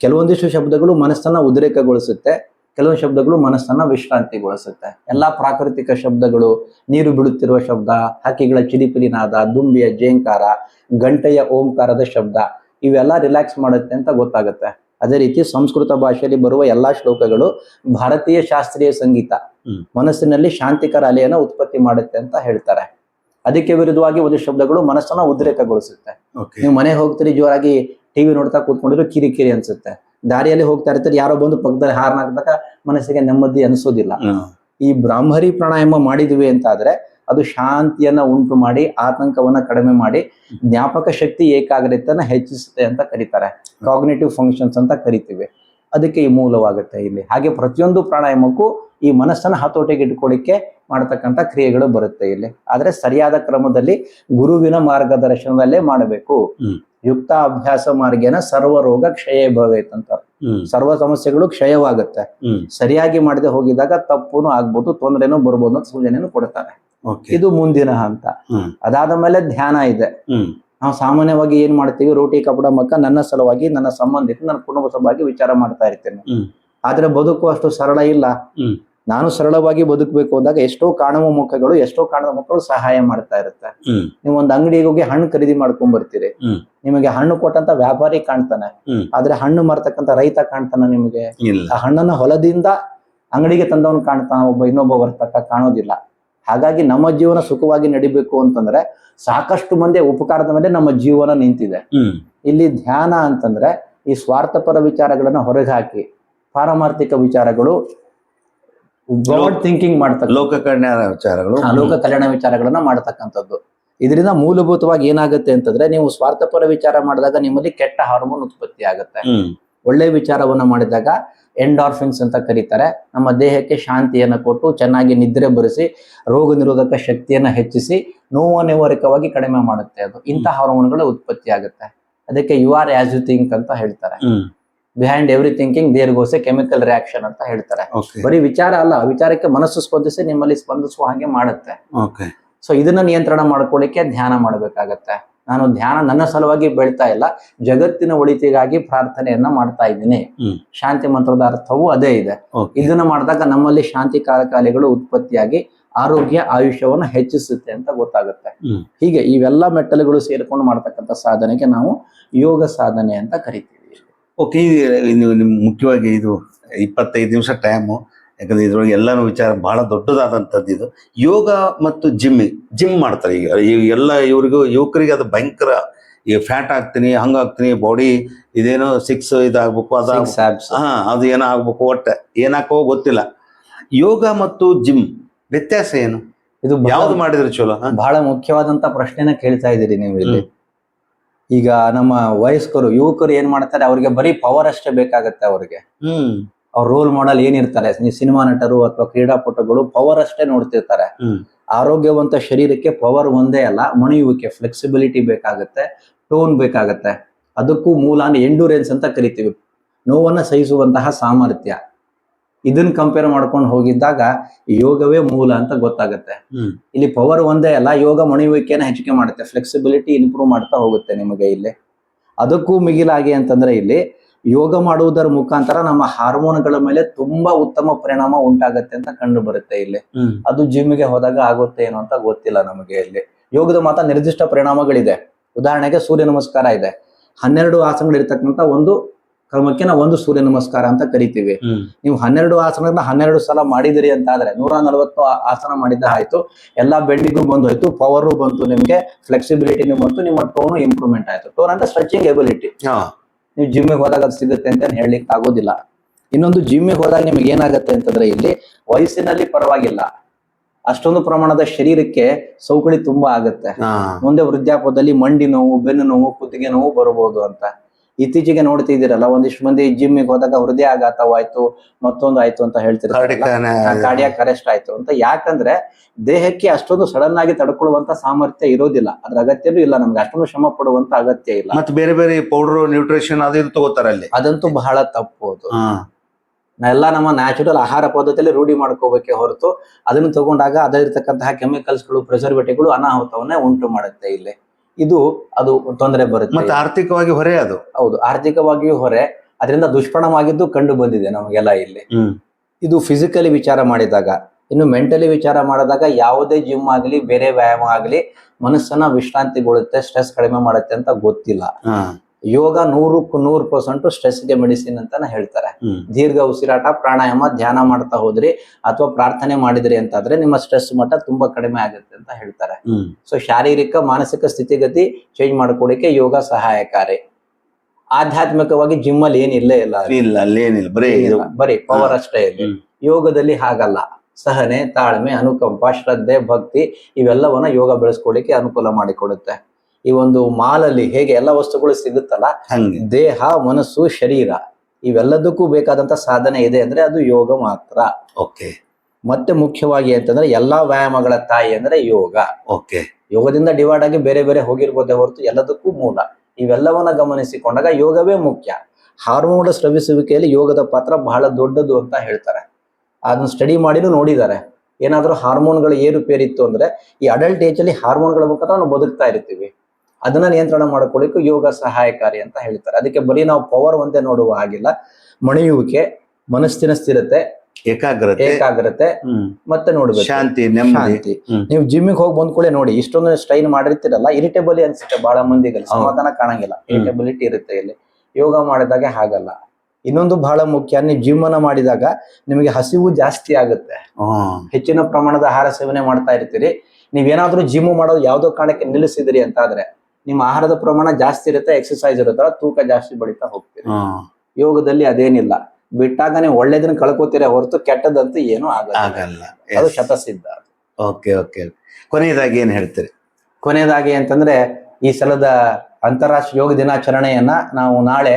ಕೆಲವೊಂದಿಷ್ಟು ಶಬ್ದಗಳು ಮನಸ್ಸನ್ನ ಉದ್ರೇಕಗೊಳಿಸುತ್ತೆ ಕೆಲವೊಂದು ಶಬ್ದಗಳು ಮನಸ್ಸನ್ನ ವಿಶ್ರಾಂತಿಗೊಳಿಸುತ್ತೆ. ಎಲ್ಲಾ ಪ್ರಾಕೃತಿಕ ಶಬ್ದಗಳು ನೀರು ಬಿಡುತ್ತಿರುವ ಶಬ್ದ ಹಕ್ಕಿಗಳ ಚಿಲಿಪಿಲಿನಾದ ದುಂಬಿಯ ಜೇಂಕಾರ ಗಂಟೆಯ ಓಂಕಾರದ ಶಬ್ದ ಇವೆಲ್ಲ ರಿಲ್ಯಾಕ್ಸ್ ಮಾಡುತ್ತೆ ಅಂತ ಗೊತ್ತಾಗುತ್ತೆ. ಅದೇ ರೀತಿ ಸಂಸ್ಕೃತ ಭಾಷೆಯಲ್ಲಿ ಬರುವ ಎಲ್ಲಾ ಶ್ಲೋಕಗಳು ಭಾರತೀಯ ಶಾಸ್ತ್ರೀಯ ಸಂಗೀತ. ಮನಸ್ಸಿನಲ್ಲಿ ಶಾಂತಿಕರ ಅಲೆಯನ್ನು ಉತ್ಪತ್ತಿ ಮಾಡುತ್ತೆ ಅಂತ ಹೇಳ್ತಾರೆ. ಅದಕ್ಕೆ ವಿರುದ್ಧವಾಗಿ ಒಂದು ಶಬ್ದಗಳು ಮನಸ್ಸನ್ನ ಉದ್ರೇಕಗೊಳಿಸುತ್ತೆ. ನೀವು ಮನೆ ಹೋಗ್ತೀರಿ ಜೋರಾಗಿ ಟಿವಿ ನೋಡ್ತಾ ಕೂತ್ಕೊಂಡಿರೋ ಕಿರಿ ಕಿರಿ ಅನ್ಸುತ್ತೆ. ದಾರಿಯಲ್ಲಿ ಹೋಗ್ತಾ ಇರ್ತಾರೆ ಯಾರೋ ಬಂದು ಪಕ್ಕದಲ್ಲಿ ಹಾರ್ನ್ ಹಾಕಿದಾಗ ಮನಸ್ಸಿಗೆ ನೆಮ್ಮದಿ ಅನಿಸೋದಿಲ್ಲ. ಈ ಬ್ರಾಹ್ಮರಿ ಪ್ರಾಣಾಯಾಮ ಮಾಡಿದ್ವಿ ಅಂತ ಆದ್ರೆ ಅದು ಶಾಂತಿಯನ್ನ ಉಂಟು ಮಾಡಿ ಆತಂಕವನ್ನ ಕಡಿಮೆ ಮಾಡಿ ಜ್ಞಾಪಕ ಶಕ್ತಿ ಏಕಾಗ್ರತೆಯನ್ನ ಹೆಚ್ಚಿಸುತ್ತೆ ಅಂತ ಕರೀತಾರೆ. ಕಾಗ್ನೇಟಿವ್ ಫಂಕ್ಷನ್ಸ್ ಅಂತ ಕರಿತೀವಿ. ಅದಕ್ಕೆ ಈ ಮೂಲವಾಗುತ್ತೆ ಇಲ್ಲಿ. ಹಾಗೆ ಪ್ರತಿಯೊಂದು ಪ್ರಾಣಾಯಾಮಕ್ಕೂ ಈ ಮನಸ್ಸನ್ನ ಹತೋಟಿಗೆ ಇಟ್ಕೊಳ್ಳಿಕ್ಕೆ ಮಾಡತಕ್ಕಂಥ ಕ್ರಿಯೆಗಳು ಬರುತ್ತೆ ಇಲ್ಲಿ. ಆದ್ರೆ ಸರಿಯಾದ ಕ್ರಮದಲ್ಲಿ ಗುರುವಿನ ಮಾರ್ಗದರ್ಶನದಲ್ಲೇ ಮಾಡಬೇಕು. ಯುಕ್ತ ಅಭ್ಯಾಸ ಮಾರ್ಗೇನ ಸರ್ವ ರೋಗ ಕ್ಷಯ ಭವೇತ್ ಅಂತ ಸರ್ವ ಸಮಸ್ಯೆಗಳು ಕ್ಷಯವಾಗುತ್ತೆ. ಸರಿಯಾಗಿ ಮಾಡದೆ ಹೋಗಿದಾಗ ತಪ್ಪುನು ಆಗ್ಬೋದು ತೊಂದರೆನೂ ಬರ್ಬೋದು ಅಂತ ಸೂಚನೆಯನ್ನು ಕೊಡ್ತಾರೆ. ಇದು ಮುಂದಿನ ಹಂತ. ಅದಾದ ಮೇಲೆ ಧ್ಯಾನ ಇದೆ. ನಾವು ಸಾಮಾನ್ಯವಾಗಿ ಏನ್ ಮಾಡ್ತೀವಿ ರೋಟಿ ಕಪಡ ಮಕ್ಕ ನನ್ನ ಸಲುವಾಗಿ ನನ್ನ ಸಂಬಂಧಿತ ನನ್ನ ಕುಟುಂಬ ಸಲುವಾಗಿ ವಿಚಾರ ಮಾಡ್ತಾ ಇರ್ತೇನೆ. ಆದ್ರೆ ಬದುಕು ಅಷ್ಟು ಸರಳ ಇಲ್ಲ. ನಾನು ಸರಳವಾಗಿ ಬದುಕಬೇಕು ಅಂದಾಗ ಎಷ್ಟೋ ಕಾಣುವ ಮುಖಗಳು ಎಷ್ಟೋ ಕಾಣುವ ಮುಖಗಳು ಸಹಾಯ ಮಾಡ್ತಾ ಇರುತ್ತೆ. ನೀವು ಒಂದು ಅಂಗಡಿಗೆ ಹೋಗಿ ಹಣ್ಣು ಖರೀದಿ ಮಾಡ್ಕೊಂಡ್ ಬರ್ತೀರಿ. ನಿಮಗೆ ಹಣ್ಣು ಕೊಟ್ಟಂತ ವ್ಯಾಪಾರಿ ಕಾಣ್ತಾನೆ. ಆದ್ರೆ ಹಣ್ಣು ಮಾರ್ತಕ್ಕಂತ ರೈತ ಕಾಣ್ತಾನ ನಿಮಗೆ. ಆ ಹಣ್ಣನ್ನ ಹೊಲದಿಂದ ಅಂಗಡಿಗೆ ತಂದವನು ಕಾಣ್ತಾನ ಒಬ್ಬ ಇನ್ನೊಬ್ಬ ವರ್ತಕ ಕಾಣೋದಿಲ್ಲ. ಹಾಗಾಗಿ ನಮ್ಮ ಜೀವನ ಸುಖವಾಗಿ ನಡಿಬೇಕು ಅಂತಂದ್ರೆ ಸಾಕಷ್ಟು ಮಂದಿ ಉಪಕಾರದ ಮೇಲೆ ನಮ್ಮ ಜೀವನ ನಿಂತಿದೆ. ಇಲ್ಲಿ ಧ್ಯಾನ ಅಂತಂದ್ರೆ ಈ ಸ್ವಾರ್ಥಪರ ವಿಚಾರಗಳನ್ನ ಹೊರಗೆ ಹಾಕಿ ಪಾರಮಾರ್ಥಿಕ ವಿಚಾರಗಳು ಗಾಡ್ ಥಿಂಕಿಂಗ್ ಮಾಡ್ತಕ್ಕ ಲೋಕ ಕಲ್ಯಾಣ ವಿಚಾರಗಳು. ಲೋಕ ಕಲ್ಯಾಣ ವಿಚಾರಗಳನ್ನ ಮಾಡತಕ್ಕಂಥದ್ದು. ಇದರಿಂದ ಮೂಲಭೂತವಾಗಿ ಏನಾಗುತ್ತೆ ಅಂತಂದ್ರೆ ನೀವು ಸ್ವಾರ್ಥಪರ ವಿಚಾರ ಮಾಡಿದಾಗ ನಿಮ್ಮಲ್ಲಿ ಕೆಟ್ಟ ಹಾರ್ಮೋನ್ ಉತ್ಪತ್ತಿ ಆಗುತ್ತೆ. ಒಳ್ಳೆ ವಿಚಾರವನ್ನ ಮಾಡಿದಾಗ ಎಂಡಾರ್ಫಿನ್ಸ್ ಅಂತ ಕರೀತಾರೆ. ನಮ್ಮ ದೇಹಕ್ಕೆ ಶಾಂತಿಯನ್ನ ಕೊಟ್ಟು ಚೆನ್ನಾಗಿ ನಿದ್ರೆ ಬರೆಸಿ ರೋಗ ನಿರೋಧಕ ಶಕ್ತಿಯನ್ನ ಹೆಚ್ಚಿಸಿ ನೋವು ನಿವಾರಕವಾಗಿ ಕಡಿಮೆ ಮಾಡುತ್ತೆ ಅದು. ಇಂತಹ ಹಾರ್ಮೋನ್ಗಳು ಉತ್ಪತ್ತಿ ಆಗುತ್ತೆ. ಅದಕ್ಕೆ you are as you think ಅಂತ ಹೇಳ್ತಾರೆ. Behind every thinking there goes a chemical reaction ಅಂತ ಹೇಳ್ತಾರೆ. ಬರೀ ವಿಚಾರ ಅಲ್ಲ ವಿಚಾರಕ್ಕೆ ಮನಸ್ಸು ಸ್ಪಂದಿಸಿ ನಿಮ್ಮಲ್ಲಿ ಸ್ಪಂದಿಸುವ ಹಾಗೆ ಮಾಡುತ್ತೆ. ಸೊ ಇದನ್ನ ನಿಯಂತ್ರಣ ಮಾಡ್ಕೊಳ್ಳಿಕ್ಕೆ ಧ್ಯಾನ ಮಾಡಬೇಕಾಗತ್ತೆ. ನಾನು ಧ್ಯಾನ ನನ್ನ ಸಲುವಾಗಿ ಬೆಳ್ತಾ ಇಲ್ಲ ಜಗತ್ತಿನ ಒಳಿತಿಗಾಗಿ ಪ್ರಾರ್ಥನೆಯನ್ನ ಮಾಡ್ತಾ ಇದ್ದೀನಿ. ಶಾಂತಿ ಮಂತ್ರದ ಅರ್ಥವೂ ಅದೇ ಇದೆ. ಇದನ್ನ ಮಾಡಿದಾಗ ನಮ್ಮಲ್ಲಿ ಶಾಂತಿ ಕಾಲಕಾಲಿಗಳು ಉತ್ಪತ್ತಿಯಾಗಿ ಆರೋಗ್ಯ ಆಯುಷ್ಯವನ್ನು ಹೆಚ್ಚಿಸುತ್ತೆ ಅಂತ ಗೊತ್ತಾಗುತ್ತೆ. ಹೀಗೆ ಇವೆಲ್ಲ ಮೆಟ್ಟಲುಗಳು ಸೇರಿಕೊಂಡು ಮಾಡ್ತಕ್ಕಂಥ ಸಾಧನೆಗೆ ನಾವು ಯೋಗ ಸಾಧನೆ ಅಂತ ಕರಿತೀವಿ. ಓಕೆ ನೀವು ನಿಮ್ಮ ಮುಖ್ಯವಾಗಿ ಇದು ಇಪ್ಪತ್ತೈದು ನಿಮಿಷ ಟೈಮು ಯಾಕಂದ್ರೆ ಇದರೊಳಗೆ ಎಲ್ಲಾನು ವಿಚಾರ ಬಹಳ ದೊಡ್ಡದಾದಂಥದ್ದು ಇದು. ಯೋಗ ಮತ್ತು ಜಿಮ್ ಜಿಮ್ ಮಾಡ್ತಾರೆ ಈಗ. ಎಲ್ಲ ಇವ್ರಿಗೂ ಯುವಕರಿಗೆ ಅದು ಭಯಂಕರ. ಈಗ ಫ್ಯಾಟ್ ಆಗ್ತೀನಿ ಹಂಗಾಗ್ತೀನಿ ಬಾಡಿ ಇದೇನೋ ಸಿಕ್ಸ್ ಇದಾಗ್ಬೇಕು ಅದ. ಹಾ ಅದು ಏನೋ ಆಗ್ಬೇಕು ಒಟ್ಟೆ ಏನಾಕೋ ಗೊತ್ತಿಲ್ಲ. ಯೋಗ ಮತ್ತು ಜಿಮ್ ವ್ಯತ್ಯಾಸ ಏನು? ಇದು ಯಾವ್ದು ಮಾಡಿದ್ರೆ ಚಲೋ? ಬಹಳ ಮುಖ್ಯವಾದಂತ ಪ್ರಶ್ನೆನ ಕೇಳ್ತಾ ಇದ್ದೀರಿ ನೀವು ಇಲ್ಲಿ. ಈಗ ನಮ್ಮ ವಯಸ್ಕರು ಯುವಕರು ಏನ್ ಮಾಡ್ತಾರೆ ಅವ್ರಿಗೆ ಬರೀ ಪವರ್ ಅಷ್ಟೇ ಬೇಕಾಗತ್ತೆ ಅವ್ರಿಗೆ. ಹ್ಮ್. ಅವ್ರ ರೋಲ್ ಮಾಡಲ್ ಏನಿರ್ತಾರೆ ಸಿನಿಮಾ ನಟರು ಅಥವಾ ಕ್ರೀಡಾಪಟುಗಳು ಪವರ್ ಅಷ್ಟೇ ನೋಡ್ತಿರ್ತಾರೆ. ಆರೋಗ್ಯವಂತ ಶರೀರಕ್ಕೆ ಪವರ್ ಒಂದೇ ಅಲ್ಲ ಮಣಿಯುವಿಕೆ ಫ್ಲೆಕ್ಸಿಬಿಲಿಟಿ ಬೇಕಾಗತ್ತೆ ಟೋನ್ ಬೇಕಾಗತ್ತೆ. ಅದಕ್ಕೂ ಮೂಲ ಎಂಡೂರೆನ್ಸ್ ಅಂತ ಕರಿತೀವಿ. ನೋವನ್ನ ಸಹಿಸುವಂತಹ ಸಾಮರ್ಥ್ಯ. ಇದನ್ನ ಕಂಪೇರ್ ಮಾಡ್ಕೊಂಡು ಹೋಗಿದ್ದಾಗ ಯೋಗವೇ ಮೂಲ ಅಂತ ಗೊತ್ತಾಗುತ್ತೆ. ಇಲ್ಲಿ ಪವರ್ ಒಂದೇ ಅಲ್ಲ ಯೋಗ ಮಣಿಯುವಿಕೆನ ಹೆಚ್ಚಿಗೆ ಮಾಡುತ್ತೆ. ಫ್ಲೆಕ್ಸಿಬಿಲಿಟಿ ಇಂಪ್ರೂವ್ ಮಾಡ್ತಾ ಹೋಗುತ್ತೆ ನಿಮಗೆ ಇಲ್ಲಿ. ಅದಕ್ಕೂ ಮಿಗಿಲಾಗಿ ಅಂತಂದ್ರೆ ಇಲ್ಲಿ ಯೋಗ ಮಾಡುವುದರ ಮುಖಾಂತರ ನಮ್ಮ ಹಾರ್ಮೋನ್ಗಳ ಮೇಲೆ ತುಂಬಾ ಉತ್ತಮ ಪರಿಣಾಮ ಉಂಟಾಗತ್ತೆ ಅಂತ ಕಂಡು ಬರುತ್ತೆ ಇಲ್ಲಿ. ಅದು ಜಿಮ್ಗೆ ಹೋದಾಗ ಆಗುತ್ತೆ ಏನು ಅಂತ ಗೊತ್ತಿಲ್ಲ ನಮಗೆ ಇಲ್ಲಿ. ಯೋಗದ ಮಾತ್ರ ನಿರ್ದಿಷ್ಟ ಪರಿಣಾಮಗಳಿದೆ. ಉದಾಹರಣೆಗೆ ಸೂರ್ಯ ನಮಸ್ಕಾರ ಇದೆ. ಹನ್ನೆರಡು ಆಸನಗಳಿರ್ತಕ್ಕಂಥ ಒಂದು ಕ್ರಮಕ್ಕೆ ನಾವು ಒಂದು ಸೂರ್ಯ ನಮಸ್ಕಾರ ಅಂತ ಕರಿತೀವಿ. ನೀವು ಹನ್ನೆರಡು ಆಸನಗಳನ್ನ ಹನ್ನೆರಡು ಸಲ ಮಾಡಿದಿರಿ ಅಂತ ಆದ್ರೆ ನೂರ ನಲವತ್ತು ಆಸನ ಮಾಡಿದ್ದ ಆಯ್ತು. ಎಲ್ಲಾ ಬೆಂಡಿಗೂ ಬಂದು ಹೋಯ್ತು ಪವರು ಬಂತು ನಿಮ್ಗೆ ಫ್ಲೆಕ್ಸಿಬಿಲಿಟಿನೂ ಬಂತು ನಿಮ್ಮ ಟೋನು ಇಂಪ್ರೂವ್ಮೆಂಟ್ ಆಯ್ತು. ಟೋನ್ ಅಂದ್ರೆ ಸ್ಟ್ರೆಚಿಂಗ್ ಎಬಿಲಿಟಿ ನೀವು ಜಿಮ್ಮಿಗೆ ಹೋದಾಗ ಅದು ಸಿಗುತ್ತೆ ಅಂತ ಹೇಳಲಿಕ್ಕೆ ಆಗೋದಿಲ್ಲ. ಇನ್ನೊಂದು ಜಿಮ್ಮಿಗೆ ಹೋದಾಗ ನಿಮ್ಗೆ ಏನಾಗುತ್ತೆ ಅಂತಂದ್ರೆ ಇಲ್ಲಿ ವಯಸ್ಸಿನಲ್ಲಿ ಪರವಾಗಿಲ್ಲ. ಅಷ್ಟೊಂದು ಪ್ರಮಾಣದ ಶರೀರಕ್ಕೆ ಸೌಕಳಿ ತುಂಬಾ ಆಗುತ್ತೆ. ಮುಂದೆ ವೃದ್ಧಾಪದಲ್ಲಿ ಮಂಡಿ ನೋವು ಬೆನ್ನು ನೋವು ಕುತ್ತಿಗೆ ನೋವು ಬರಬಹುದು ಅಂತ. ಇತ್ತೀಚೆಗೆ ನೋಡ್ತಿದ್ದೀರಲ್ಲ ಒಂದಿಷ್ಟು ಮಂದಿ ಜಿಮ್ಮಿಗೆ ಹೋದಾಗ ಹೃದಯ ಆಘಾತವಾಯ್ತು ಮತ್ತೊಂದು ಆಯ್ತು ಅಂತ ಹೇಳ್ತಿರ್ತಾರೆ ಕಾರ್ಡಿಯಾಕ್ ಅರೆಸ್ಟ್ ಆಯ್ತು ಅಂತ. ಯಾಕಂದ್ರೆ ದೇಹಕ್ಕೆ ಅಷ್ಟೊಂದು ಸಡನ್ ಆಗಿ ತಡ್ಕೊಳ್ಳುವಂತ ಸಾಮರ್ಥ್ಯ ಇರೋದಿಲ್ಲ. ಅದ್ರ ಅಗತ್ಯನೂ ಇಲ್ಲ ನಮ್ಗೆ. ಅಷ್ಟೊಂದು ಶ್ರಮ ಪಡುವಂತ ಅಗತ್ಯ ಇಲ್ಲ. ಮತ್ತೆ ಬೇರೆ ಬೇರೆ ಪೌಡರ್ ನ್ಯೂಟ್ರಿಷನ್ ಅದು ಇದು ತಗೋತಾರ ಅಲ್ಲಿ. ಅದಂತೂ ಬಹಳ ತಪ್ಪು ಅದು. ಎಲ್ಲ ನಮ್ಮ ನ್ಯಾಚುರಲ್ ಆಹಾರ ಪದ್ಧತಿಯಲ್ಲಿ ರೂಢಿ ಮಾಡ್ಕೋಬೇಕೆ ಹೊರತು ಅದನ್ನು ತಗೊಂಡಾಗ ಅದರಲ್ಲಿರ್ತಕ್ಕಂತಹ ಕೆಮಿಕಲ್ಸ್ಗಳು ಪ್ರಿಸರ್ವೇಟಿವ್ಗಳು ಅನಾಹುತವನ್ನೇ ಉಂಟು ಮಾಡುತ್ತೆ ಇಲ್ಲಿ. ಇದು ಅದು ತೊಂದರೆ ಬರುತ್ತೆ. ಮತ್ತೆ ಆರ್ಥಿಕವಾಗಿ ಹೊರೆ ಅದು. ಹೌದು ಆರ್ಥಿಕವಾಗಿಯೂ ಹೊರೆ. ಅದರಿಂದ ದುಷ್ಪರಿಣವಾಗಿದ್ದು ಕಂಡು ಬಂದಿದೆ ನಮಗೆಲ್ಲ ಇಲ್ಲಿ. ಇದು ಫಿಸಿಕಲಿ ವಿಚಾರ ಮಾಡಿದಾಗ ಇನ್ನು ಮೆಂಟಲಿ ವಿಚಾರ ಮಾಡಿದಾಗ ಯಾವುದೇ ಜಿಮ್ ಆಗಲಿ ಬೇರೆ ವ್ಯಾಯಾಮ ಆಗಲಿ ಮನಸ್ಸನ್ನ ವಿಶ್ರಾಂತಿಗೊಳ್ಳುತ್ತೆ ಸ್ಟ್ರೆಸ್ ಕಡಿಮೆ ಮಾಡುತ್ತೆ ಅಂತ ಗೊತ್ತಿಲ್ಲ. ಯೋಗ ನೂರಕ್ಕೂ ನೂರು ಪರ್ಸೆಂಟ್ ಸ್ಟ್ರೆಸ್ಗೆ ಮೆಡಿಸಿನ್ ಅಂತಾನೆ ಹೇಳ್ತಾರೆ. ದೀರ್ಘ ಉಸಿರಾಟ ಪ್ರಾಣಾಯಾಮ ಧ್ಯಾನ ಮಾಡ್ತಾ ಹೋದ್ರಿ ಅಥವಾ ಪ್ರಾರ್ಥನೆ ಮಾಡಿದ್ರಿ ಅಂತಾದ್ರೆ ನಿಮ್ಮ ಸ್ಟ್ರೆಸ್ ಮಟ್ಟ ತುಂಬಾ ಕಡಿಮೆ ಆಗುತ್ತೆ ಅಂತ ಹೇಳ್ತಾರೆ. ಸೊ ಶಾರೀರಿಕ ಮಾನಸಿಕ ಸ್ಥಿತಿಗತಿ ಚೇಂಜ್ ಮಾಡ್ಕೊಳ್ಳಿಕ್ಕೆ ಯೋಗ ಸಹಾಯಕಾರಿ. ಆಧ್ಯಾತ್ಮಿಕವಾಗಿ ಜಿಮ್ ಅಲ್ಲಿ ಏನಿಲ್ಲೇ ಇಲ್ಲ ಇಲ್ಲ ಅಲ್ಲೇನಿಲ್ಲ ಬರೀ ಇದು. ಬರೀ ಪವರ್ ಅಷ್ಟೇ ಇಲ್ಲಿ. ಯೋಗದಲ್ಲಿ ಹಾಗಲ್ಲ. ಸಹನೆ ತಾಳ್ಮೆ ಅನುಕಂಪ ಶ್ರದ್ಧೆ ಭಕ್ತಿ ಇವೆಲ್ಲವನ್ನ ಯೋಗ ಬೆಳೆಸ್ಕೊಳ್ಳಿಕ್ಕೆ ಅನುಕೂಲ ಮಾಡಿಕೊಡುತ್ತೆ. ಈ ಒಂದು ಮಾಲಲ್ಲಿ ಹೇಗೆ ಎಲ್ಲ ವಸ್ತುಗಳು ಸಿಗುತ್ತಲ್ಲ? ದೇಹ ಮನಸ್ಸು ಶರೀರ ಇವೆಲ್ಲದಕ್ಕೂ ಬೇಕಾದಂತ ಸಾಧನೆ ಇದೆ ಅಂದ್ರೆ ಅದು ಯೋಗ ಮಾತ್ರ. ಓಕೆ. ಮತ್ತೆ ಮುಖ್ಯವಾಗಿ ಅಂತಂದ್ರೆ ಎಲ್ಲಾ ವ್ಯಾಯಾಮಗಳ ತಾಯಿ ಅಂದ್ರೆ ಯೋಗ. ಓಕೆ. ಯೋಗದಿಂದ ಡಿವೈಡ್ ಆಗಿ ಬೇರೆ ಬೇರೆ ಹೋಗಿರ್ಬೋದೇ ಹೊರತು ಎಲ್ಲದಕ್ಕೂ ಮೂಲ. ಇವೆಲ್ಲವನ್ನ ಗಮನಿಸಿಕೊಂಡಾಗ ಯೋಗವೇ ಮುಖ್ಯ. ಹಾರ್ಮೋನ್ಗಳ ಸ್ರವಿಸುವಿಕೆಯಲ್ಲಿ ಯೋಗದ ಪಾತ್ರ ಬಹಳ ದೊಡ್ಡದು ಅಂತ ಹೇಳ್ತಾರೆ. ಅದನ್ನ ಸ್ಟಡಿ ಮಾಡಿನೂ ನೋಡಿದ್ದಾರೆ. ಏನಾದರೂ ಹಾರ್ಮೋನ್ಗಳು ಏರುಪೇರಿತ್ತು ಅಂದ್ರೆ ಈ ಅಡಲ್ಟ್ ಏಜ್ ಅಲ್ಲಿ ಹಾರ್ಮೋನ್ಗಳ ಮುಖಾಂತರ ನಾವು ಬದುಕ್ತಾ ಇರ್ತೀವಿ. ಅದನ್ನ ನಿಯಂತ್ರಣ ಮಾಡ್ಕೊಳ್ಳಿಕ್ಕೂ ಯೋಗ ಸಹಾಯಕಾರಿ ಅಂತ ಹೇಳ್ತಾರೆ. ಅದಕ್ಕೆ ಬರೀ ನಾವು ಪವರ್ ಒಂದೇ ನೋಡುವ ಹಾಗಿಲ್ಲ. ಮಣಿಯುವಿಕೆ ಮನಸ್ಸಿನ ಸ್ಥಿರತೆ ಏಕಾಗ್ರತೆ ಏಕಾಗ್ರತೆ ಮತ್ತೆ ನೋಡ್ಬೇಕು. ಶಾಂತಿ ಶಾಂತಿ. ನೀವು ಜಿಮ್ಮಿಗೆ ಹೋಗಿ ಬಂದ್ ಕೂಡಲೇ ನೋಡಿ ಇಷ್ಟೊಂದು ಸ್ಟ್ರೈನ್ ಮಾಡಿರ್ತೀರಲ್ಲ ಇರಿಟೇಬಲಿ ಅನ್ಸುತ್ತೆ ಬಹಳ ಮಂದಿಗೆ. ಸಮಾಧಾನ ಕಾಣಂಗಿಲ್ಲ. ಇರಿಟೇಬಿಲಿಟಿ ಇರುತ್ತೆ ಇಲ್ಲಿ. ಯೋಗ ಮಾಡಿದಾಗ ಹಾಗಲ್ಲ. ಇನ್ನೊಂದು ಬಹಳ ಮುಖ್ಯ ನೀವು ಜೀವನ ಅನ್ನ ಮಾಡಿದಾಗ ನಿಮಗೆ ಹಸಿವು ಜಾಸ್ತಿ ಆಗುತ್ತೆ. ಹೆಚ್ಚಿನ ಪ್ರಮಾಣದ ಆಹಾರ ಸೇವನೆ ಮಾಡ್ತಾ ಇರ್ತೀರಿ. ನೀವೇನಾದ್ರೂ ಜಿಮ್ ಮಾಡೋದು ಯಾವ್ದೋ ಕಾರಣಕ್ಕೆ ನಿಲ್ಲಿಸಿದ್ರಿ ಅಂತ ಆದ್ರೆ ನಿಮ್ಮ ಆಹಾರದ ಪ್ರಮಾಣ ಜಾಸ್ತಿ ಇರುತ್ತೆ ಎಕ್ಸಸೈಸ್ ಇರುತ್ತಲ್ಲ ತೂಕ ಜಾಸ್ತಿ ಬಡಿತಾ ಹೋಗ್ತೀರಿ. ಯೋಗದಲ್ಲಿ ಅದೇನಿಲ್ಲ. ಬಿಟ್ಟಾಗ ನೀವು ಒಳ್ಳೇದನ್ನ ಕಳ್ಕೊತೀರ ಹೊರತು ಕೆಟ್ಟದಂತೂ ಏನೂ ಆಗಲ್ಲ. ಅದು ಶತಸಿದ್ಧ ಓಕೆ ಓಕೆ ಕೊನೆಯದಾಗಿ ಏನ್ ಹೇಳ್ತೀರಿ? ಕೊನೆಯದಾಗಿ ಅಂತಂದ್ರೆ ಈ ಸಲದ ಅಂತಾರಾಷ್ಟ್ರೀಯ ಯೋಗ ದಿನಾಚರಣೆಯನ್ನ ನಾವು ನಾಳೆ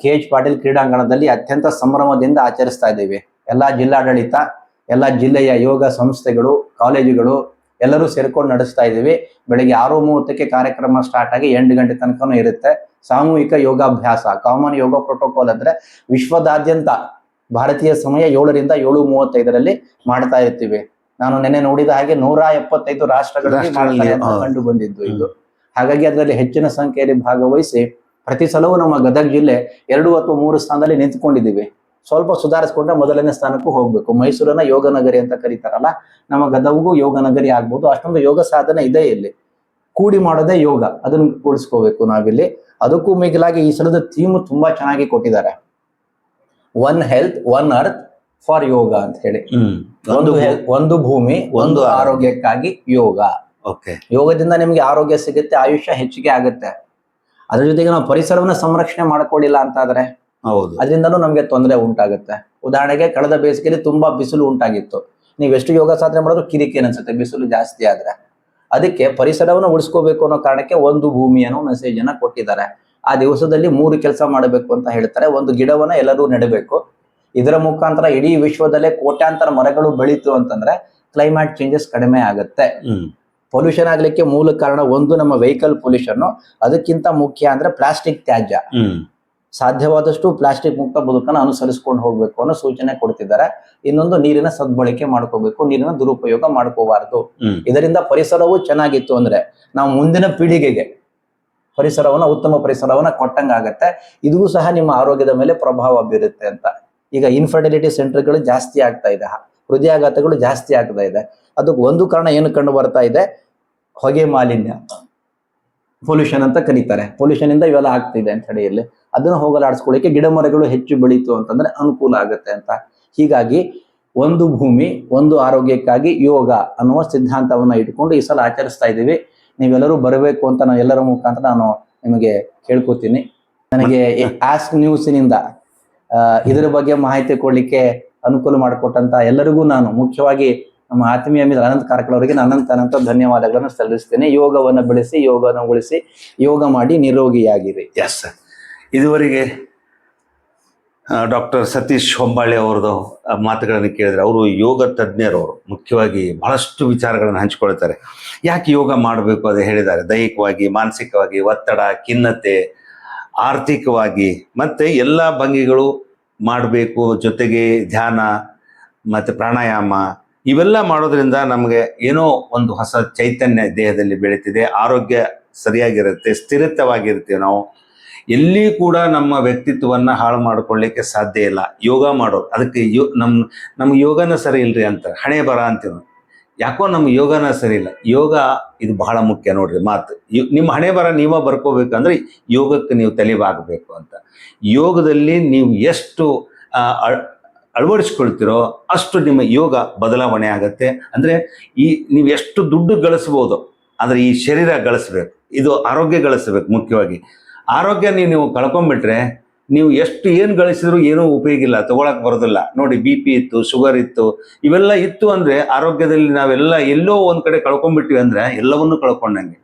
ಕೆ ಎಚ್ ಪಾಟೀಲ್ ಕ್ರೀಡಾಂಗಣದಲ್ಲಿ ಅತ್ಯಂತ ಸಂಭ್ರಮದಿಂದ ಆಚರಿಸ್ತಾ ಇದ್ದೀವಿ. ಎಲ್ಲಾ ಜಿಲ್ಲಾಡಳಿತ ಎಲ್ಲಾ ಜಿಲ್ಲೆಯ ಯೋಗ ಸಂಸ್ಥೆಗಳು ಕಾಲೇಜುಗಳು ಎಲ್ಲರೂ ಸೇರ್ಕೊಂಡು ನಡೆಸ್ತಾ ಇದ್ದೀವಿ. ಬೆಳಿಗ್ಗೆ ಆರು ಮೂವತ್ತಕ್ಕೆ ಕಾರ್ಯಕ್ರಮ ಸ್ಟಾರ್ಟ್ ಆಗಿ ಎಂಟು ಗಂಟೆ ತನಕನೂ ಇರುತ್ತೆ. ಸಾಮೂಹಿಕ ಯೋಗಾಭ್ಯಾಸ ಕಾಮನ್ ಯೋಗ ಪ್ರೋಟೋಕಾಲ್ ಅಂದ್ರೆ ವಿಶ್ವದಾದ್ಯಂತ ಭಾರತೀಯ ಸಮಯ ಏಳರಿಂದ ಏಳು ಮೂವತ್ತೈದರಲ್ಲಿ ಮಾಡ್ತಾ ಇರ್ತೀವಿ. ನಾನು ನೆನ್ನೆ ನೋಡಿದ ಹಾಗೆ ನೂರ ಎಪ್ಪತ್ತೈದು ರಾಷ್ಟ್ರಗಳಲ್ಲಿ ಮಾಡ್ತಾರೆ ಅಂತ. ಕಂಡು ಬಂದಿದ್ದು ಇದು. ಹಾಗಾಗಿ ಅದರಲ್ಲಿ ಹೆಚ್ಚಿನ ಸಂಖ್ಯೆಯಲ್ಲಿ ಭಾಗವಹಿಸಿ ಪ್ರತಿ ಸಲವೂ ನಮ್ಮ ಗದಗ ಜಿಲ್ಲೆ ಎರಡು ಅಥವಾ ಮೂರು ಸ್ಥಾನದಲ್ಲಿ ನಿಂತ್ಕೊಂಡಿದ್ದೀವಿ. ಸ್ವಲ್ಪ ಸುಧಾರಿಸ್ಕೊಂಡ್ರೆ ಮೊದಲನೇ ಸ್ಥಾನಕ್ಕೂ ಹೋಗ್ಬೇಕು. ಮೈಸೂರನ್ನ ಯೋಗ ನಗರಿ ಅಂತ ಕರೀತಾರಲ್ಲ ನಮ್ಮ ಗದಗಗೂ ಯೋಗ ನಗರಿ ಆಗ್ಬೋದು. ಅಷ್ಟೊಂದು ಯೋಗ ಸಾಧನೆ ಇದೆ ಇಲ್ಲಿ. ಕೂಡಿ ಮಾಡೋದೇ ಯೋಗ. ಅದನ್ನ ಕೂಡಿಸ್ಕೋಬೇಕು ನಾವಿಲ್ಲಿ. ಅದಕ್ಕೂ ಮಿಗಿಲಾಗಿ ಈ ಸಲದ ಥೀಮ್ ತುಂಬಾ ಚೆನ್ನಾಗಿ ಕೊಟ್ಟಿದ್ದಾರೆ. One health one earth for yoga ಅಂತ ಹೇಳಿ. ಒಂದು ಒಂದು ಭೂಮಿ ಒಂದು ಒಂದು ಆರೋಗ್ಯಕ್ಕಾಗಿ ಯೋಗ. ಓಕೆ ಯೋಗದಿಂದ ನಿಮ್ಗೆ ಆರೋಗ್ಯ ಸಿಗುತ್ತೆ ಆಯುಷ್ಯ ಹೆಚ್ಚಿಗೆ ಆಗುತ್ತೆ. ಅದ್ರ ಜೊತೆಗೆ ನಾವು ಪರಿಸರವನ್ನ ಸಂರಕ್ಷಣೆ ಮಾಡ್ಕೊಳ್ಳಿಲ್ಲ ಅಂತಾದ್ರೆ ಹೌದು. ಅದರಿಂದನೂ ನಮಗೆ ತೊಂದರೆ ಉಂಟಾಗುತ್ತೆ. ಉದಾಹರಣೆಗೆ ಕಳೆದ ಬೇಸಿಗೆಯಲ್ಲಿ ತುಂಬಾ ಬಿಸಿಲು ಉಂಟಾಗಿತ್ತು. ನೀವು ಎಷ್ಟು ಯೋಗ ಸಾಧನೆ ಮಾಡಿದ್ರು ಕಿರಿಕಿ ಅನ್ಸುತ್ತೆ ಬಿಸಿಲು ಜಾಸ್ತಿ ಆದ್ರೆ. ಅದಕ್ಕೆ ಪರಿಸರವನ್ನು ಉಳಿಸ್ಕೋಬೇಕು ಅನ್ನೋ ಕಾರಣಕ್ಕೆ ಒಂದು ಭೂಮಿ ಅನ್ನೋ ಮೆಸೇಜ್ ಅನ್ನ ಕೊಟ್ಟಿದ್ದಾರೆ. ಆ ದಿವಸದಲ್ಲಿ ಮೂರು ಕೆಲಸ ಮಾಡಬೇಕು ಅಂತ ಹೇಳ್ತಾರೆ. ಒಂದು ಗಿಡವನ್ನ ಎಲ್ಲರೂ ನೆಡಬೇಕು. ಇದರ ಮುಖಾಂತರ ಇಡೀ ವಿಶ್ವದಲ್ಲೇ ಕೋಟ್ಯಾಂತರ ಮರಗಳು ಬೆಳೀತು ಅಂತಂದ್ರೆ ಕ್ಲೈಮೇಟ್ ಚೇಂಜಸ್ ಕಡಿಮೆ ಆಗುತ್ತೆ. ಪೊಲ್ಯೂಷನ್ ಆಗ್ಲಿಕ್ಕೆ ಮೂಲ ಕಾರಣ ಒಂದು ನಮ್ಮ ವೆಹಿಕಲ್ ಪೊಲ್ಯೂಷನ್ ಅದಕ್ಕಿಂತ ಮುಖ್ಯ ಅಂದ್ರೆ ಪ್ಲಾಸ್ಟಿಕ್ ತ್ಯಾಜ್ಯ. ಸಾಧ್ಯವಾದಷ್ಟು ಪ್ಲಾಸ್ಟಿಕ್ ಮುಕ್ತ ಬದುಕನ್ನು ಅನುಸರಿಸಿಕೊಂಡು ಹೋಗಬೇಕು ಅನ್ನೋ ಸೂಚನೆ ಕೊಡ್ತಿದ್ದಾರೆ. ಇನ್ನೊಂದು ನೀರಿನ ಸದ್ಬಳಕೆ ಮಾಡ್ಕೋಬೇಕು ನೀರಿನ ದುರುಪಯೋಗ ಮಾಡ್ಕೋಬಾರದು. ಇದರಿಂದ ಪರಿಸರವು ಚೆನ್ನಾಗಿತ್ತು ಅಂದ್ರೆ ನಾವು ಮುಂದಿನ ಪೀಳಿಗೆಗೆ ಪರಿಸರವನ್ನ ಉತ್ತಮ ಪರಿಸರವನ್ನ ಕೊಟ್ಟಂಗಾಗತ್ತೆ. ಇದೂ ಸಹ ನಿಮ್ಮ ಆರೋಗ್ಯದ ಮೇಲೆ ಪ್ರಭಾವ ಬೀರುತ್ತೆ ಅಂತ. ಈಗ ಇನ್ಫರ್ಟಿಲಿಟಿ ಸೆಂಟರ್ಗಳು ಜಾಸ್ತಿ ಆಗ್ತಾ ಇದೆ. ಹೃದಯಾಘಾತಗಳು ಜಾಸ್ತಿ ಆಗ್ತಾ ಇದೆ. ಅದಕ್ಕೆ ಒಂದು ಕಾರಣ ಏನು ಕಂಡು ಬರ್ತಾ ಇದೆ? ಹೊಗೆ ಮಾಲಿನ್ಯ. ಪೊಲ್ಯೂಷನ್ ಅಂತ ಕರೀತಾರೆ. ಪೊಲ್ಯೂಷನ್ ಇಂದ ಇವೆಲ್ಲ ಆಗ್ತಿದೆ ಅಂತ ಹೇಳಿ ಇಲ್ಲಿ. ಅದನ್ನ ಹೋಗಲಾಡಿಸ್ಕೊಳ್ಳಿಕ್ಕೆ ಗಿಡ ಮರಗಳು ಹೆಚ್ಚು ಬೆಳೀತು ಅಂತಂದ್ರೆ ಅನುಕೂಲ ಆಗುತ್ತೆ ಅಂತ. ಹೀಗಾಗಿ ಒಂದು ಭೂಮಿ, ಒಂದು ಆರೋಗ್ಯಕ್ಕಾಗಿ ಯೋಗ ಅನ್ನುವ ಸಿದ್ಧಾಂತವನ್ನು ಇಟ್ಕೊಂಡು ಈ ಸಲ ಆಚರಿಸ್ತಾ ಇದ್ದೀವಿ. ನೀವೆಲ್ಲರೂ ಬರಬೇಕು ಅಂತ ನಾನು ಎಲ್ಲರ ಮುಖಾಂತರ ನಾನು ನಿಮಗೆ ಕೇಳ್ಕೊತೀನಿ. ನನಗೆ ಆಸ್ಕ್ ನ್ಯೂಸಿನಿಂದ ಇದರ ಬಗ್ಗೆ ಮಾಹಿತಿ ಕೊಡಲಿಕ್ಕೆ ಅನುಕೂಲ ಮಾಡಿಕೊಟ್ಟಂತ ಎಲ್ಲರಿಗೂ ನಾನು ಮುಖ್ಯವಾಗಿ ನಮ್ಮ ಆತ್ಮೀಯ ಮಿತ್ರ ಅನಂತ ಕಾರ್ಕಳವರಿಗೆ ನಾನು ಅನಂತ ಅನಂತ ಧನ್ಯವಾದಗಳನ್ನು ಸಲ್ಲಿಸ್ತೇನೆ. ಯೋಗವನ್ನು ಬೆಳೆಸಿ, ಯೋಗವನ್ನು ಉಳಿಸಿ, ಯೋಗ ಮಾಡಿ ನಿರೋಗಿಯಾಗಿರಿ. ಎಸ್ ಸರ್ ಇದುವರೆಗೆ ಡಾಕ್ಟರ್ ಸತೀಶ್ ಹೊಂಬಾಳೆ ಅವ್ರದ್ದು ಮಾತುಗಳನ್ನು ಕೇಳಿದರೆ ಅವರು ಯೋಗ ತಜ್ಞರವರು. ಮುಖ್ಯವಾಗಿ ಬಹಳಷ್ಟು ವಿಚಾರಗಳನ್ನು ಹಂಚಿಕೊಳ್ತಾರೆ. ಯಾಕೆ ಯೋಗ ಮಾಡಬೇಕು ಅದು ಹೇಳಿದ್ದಾರೆ? ದೈಹಿಕವಾಗಿ, ಮಾನಸಿಕವಾಗಿ, ಒತ್ತಡ, ಖಿನ್ನತೆ, ಆರ್ಥಿಕವಾಗಿ, ಮತ್ತು ಎಲ್ಲ ಭಂಗಿಗಳು ಮಾಡಬೇಕು, ಜೊತೆಗೆ ಧ್ಯಾನ, ಮತ್ತು ಪ್ರಾಣಾಯಾಮ, ಇವೆಲ್ಲ ಮಾಡೋದ್ರಿಂದ ನಮಗೆ ಏನೋ ಒಂದು ಹೊಸ ಚೈತನ್ಯ ದೇಹದಲ್ಲಿ ಬೆಳೀತಿದೆ. ಆರೋಗ್ಯ ಸರಿಯಾಗಿರುತ್ತೆ, ಸ್ಥಿರತವಾಗಿರ್ತೀವಿ ನಾವು. ಎಲ್ಲಿ ಕೂಡ ನಮ್ಮ ವ್ಯಕ್ತಿತ್ವವನ್ನು ಹಾಳು ಮಾಡ್ಕೊಳ್ಳಿಕ್ಕೆ ಸಾಧ್ಯ ಇಲ್ಲ. ಯೋಗ ಮಾಡೋರು ಅದಕ್ಕೆ ಯೋ ನಮ್ಮ ನಮ್ಮ ಯೋಗನ ಸರಿ ಇಲ್ರಿ ಅಂತಾರೆ ಹಣೆ ಬರ ಅಂತೀವಿ. ಯಾಕೋ ನಮ್ಮ ಯೋಗನ ಸರಿ ಇಲ್ಲ. ಯೋಗ ಇದು ಬಹಳ ಮುಖ್ಯ ನೋಡ್ರಿ ಮಾತು. ನಿಮ್ಮ ಹಣೆ ಬರ ನೀವ ಬರ್ಕೋಬೇಕಂದ್ರೆ ಯೋಗಕ್ಕೆ ನೀವು ತಲೆಬಾಗಬೇಕು ಅಂತ. ಯೋಗದಲ್ಲಿ ನೀವು ಎಷ್ಟು ಅಳವಡಿಸ್ಕೊಳ್ತಿರೋ ಅಷ್ಟು ನಿಮ್ಮ ಯೋಗ ಬದಲಾವಣೆ ಆಗುತ್ತೆ. ಅಂದರೆ ಈ, ನೀವು ಎಷ್ಟು ದುಡ್ಡು ಗಳಿಸ್ಬೋದು, ಆದರೆ ಈ ಶರೀರ ಗಳಿಸ್ಬೇಕು. ಇದು ಆರೋಗ್ಯ ಗಳಿಸ್ಬೇಕು ಮುಖ್ಯವಾಗಿ. ಆರೋಗ್ಯ ನೀವು ಕಳ್ಕೊಂಡ್ಬಿಟ್ರೆ ನೀವು ಎಷ್ಟು ಏನು ಗಳಿಸಿದ್ರು ಏನೂ ಉಪಯೋಗ ಇಲ್ಲ, ತಗೊಳಕ್ ಬರೋದಿಲ್ಲ. ನೋಡಿ ಬಿ ಪಿ ಇತ್ತು ಶುಗರ್ ಇತ್ತು, ಇವೆಲ್ಲ ಇತ್ತು ಅಂದ್ರೆ ಆರೋಗ್ಯದಲ್ಲಿ ನಾವೆಲ್ಲ ಎಲ್ಲೋ ಒಂದ್ ಕಡೆ ಕಳ್ಕೊಂಡ್ಬಿಟ್ಟಿವಿ ಅಂದ್ರೆ ಎಲ್ಲವನ್ನೂ ಕಳ್ಕೊಂಡಂಗೆ.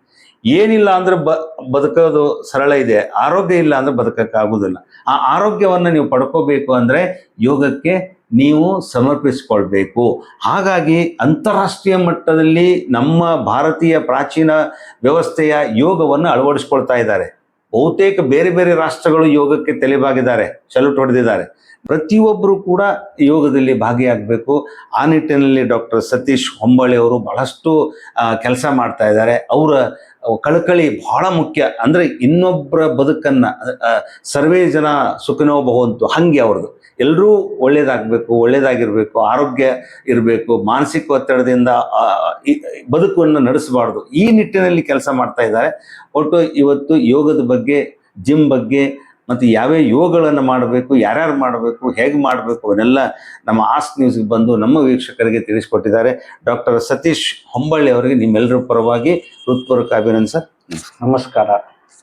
ಏನಿಲ್ಲ ಅಂದ್ರೆ ಬ, ಬದುಕೋದು ಸರಳ ಇದೆ, ಆರೋಗ್ಯ ಇಲ್ಲ ಅಂದ್ರೆ ಬದುಕಕ್ಕಾಗುದಿಲ್ಲ. ಆ ಆರೋಗ್ಯವನ್ನ ನೀವು ಪಡ್ಕೋಬೇಕು ಅಂದ್ರೆ ಯೋಗಕ್ಕೆ ನೀವು ಸಮರ್ಪಿಸ್ಕೊಳ್ಬೇಕು. ಹಾಗಾಗಿ ಅಂತಾರಾಷ್ಟ್ರೀಯ ಮಟ್ಟದಲ್ಲಿ ನಮ್ಮ ಭಾರತೀಯ ಪ್ರಾಚೀನ ವ್ಯವಸ್ಥೆಯ ಯೋಗವನ್ನು ಅಳವಡಿಸ್ಕೊಳ್ತಾ ಇದ್ದಾರೆ. ಬಹುತೇಕ ಬೇರೆ ಬೇರೆ ರಾಷ್ಟ್ರಗಳು ಯೋಗಕ್ಕೆ ತಲೆಬಾಗಿದ್ದಾರೆ ಚಲುಟ್ ಹೊಡೆದಿದ್ದಾರೆ. ಪ್ರತಿಯೊಬ್ಬರು ಕೂಡ ಯೋಗದಲ್ಲಿ ಭಾಗಿಯಾಗಬೇಕು. ಆ ನಿಟ್ಟಿನಲ್ಲಿ ಡಾಕ್ಟರ್ ಸತೀಶ್ ಹೊಂಬಾಳೆ ಅವರು ಬಹಳಷ್ಟು ಕೆಲಸ ಮಾಡ್ತಾ ಇದ್ದಾರೆ. ಅವರ ಕಳಕಳಿ ಬಹಳ ಮುಖ್ಯ. ಅಂದರೆ ಇನ್ನೊಬ್ಬರ ಬದುಕನ್ನು ಸರ್ವೇ ಜನ ಸುಖನೋ ಭವಂತು, ಹಂಗೆ ಅವ್ರದ್ದು. ಎಲ್ಲರೂ ಒಳ್ಳೇದಾಗಬೇಕು, ಒಳ್ಳೇದಾಗಿರಬೇಕು, ಆರೋಗ್ಯ ಇರಬೇಕು, ಮಾನಸಿಕ ಒತ್ತಡದಿಂದ ಬದುಕನ್ನು ನಡೆಸಬಾರ್ದು. ಈ ನಿಟ್ಟಿನಲ್ಲಿ ಕೆಲಸ ಮಾಡ್ತಾ ಇದ್ದಾರೆ. ಒಟ್ಟು ಇವತ್ತು ಯೋಗದ ಬಗ್ಗೆ, ಜಿಮ್ ಬಗ್ಗೆ, ಮತ್ತು ಯಾವ್ಯಾವ ಯೋಗಗಳನ್ನು ಮಾಡಬೇಕು, ಯಾರ್ಯಾರು ಮಾಡಬೇಕು, ಹೇಗೆ ಮಾಡಬೇಕು ಅವನ್ನೆಲ್ಲ ನಮ್ಮ ಆಸ್ಕ್ ನ್ಯೂಸ್ಗೆ ಬಂದು ನಮ್ಮ ವೀಕ್ಷಕರಿಗೆ ತಿಳಿಸ್ಕೊಟ್ಟಿದ್ದಾರೆ. ಡಾಕ್ಟರ್ ಸತೀಶ್ ಹೊಂಬಳ್ಳಿ ಅವರಿಗೆ ನಿಮ್ಮೆಲ್ಲರ ಪರವಾಗಿ ಹೃತ್ಪೂರ್ವಕ ಅಭಿನಂದನೆ ನಮಸ್ಕಾರ.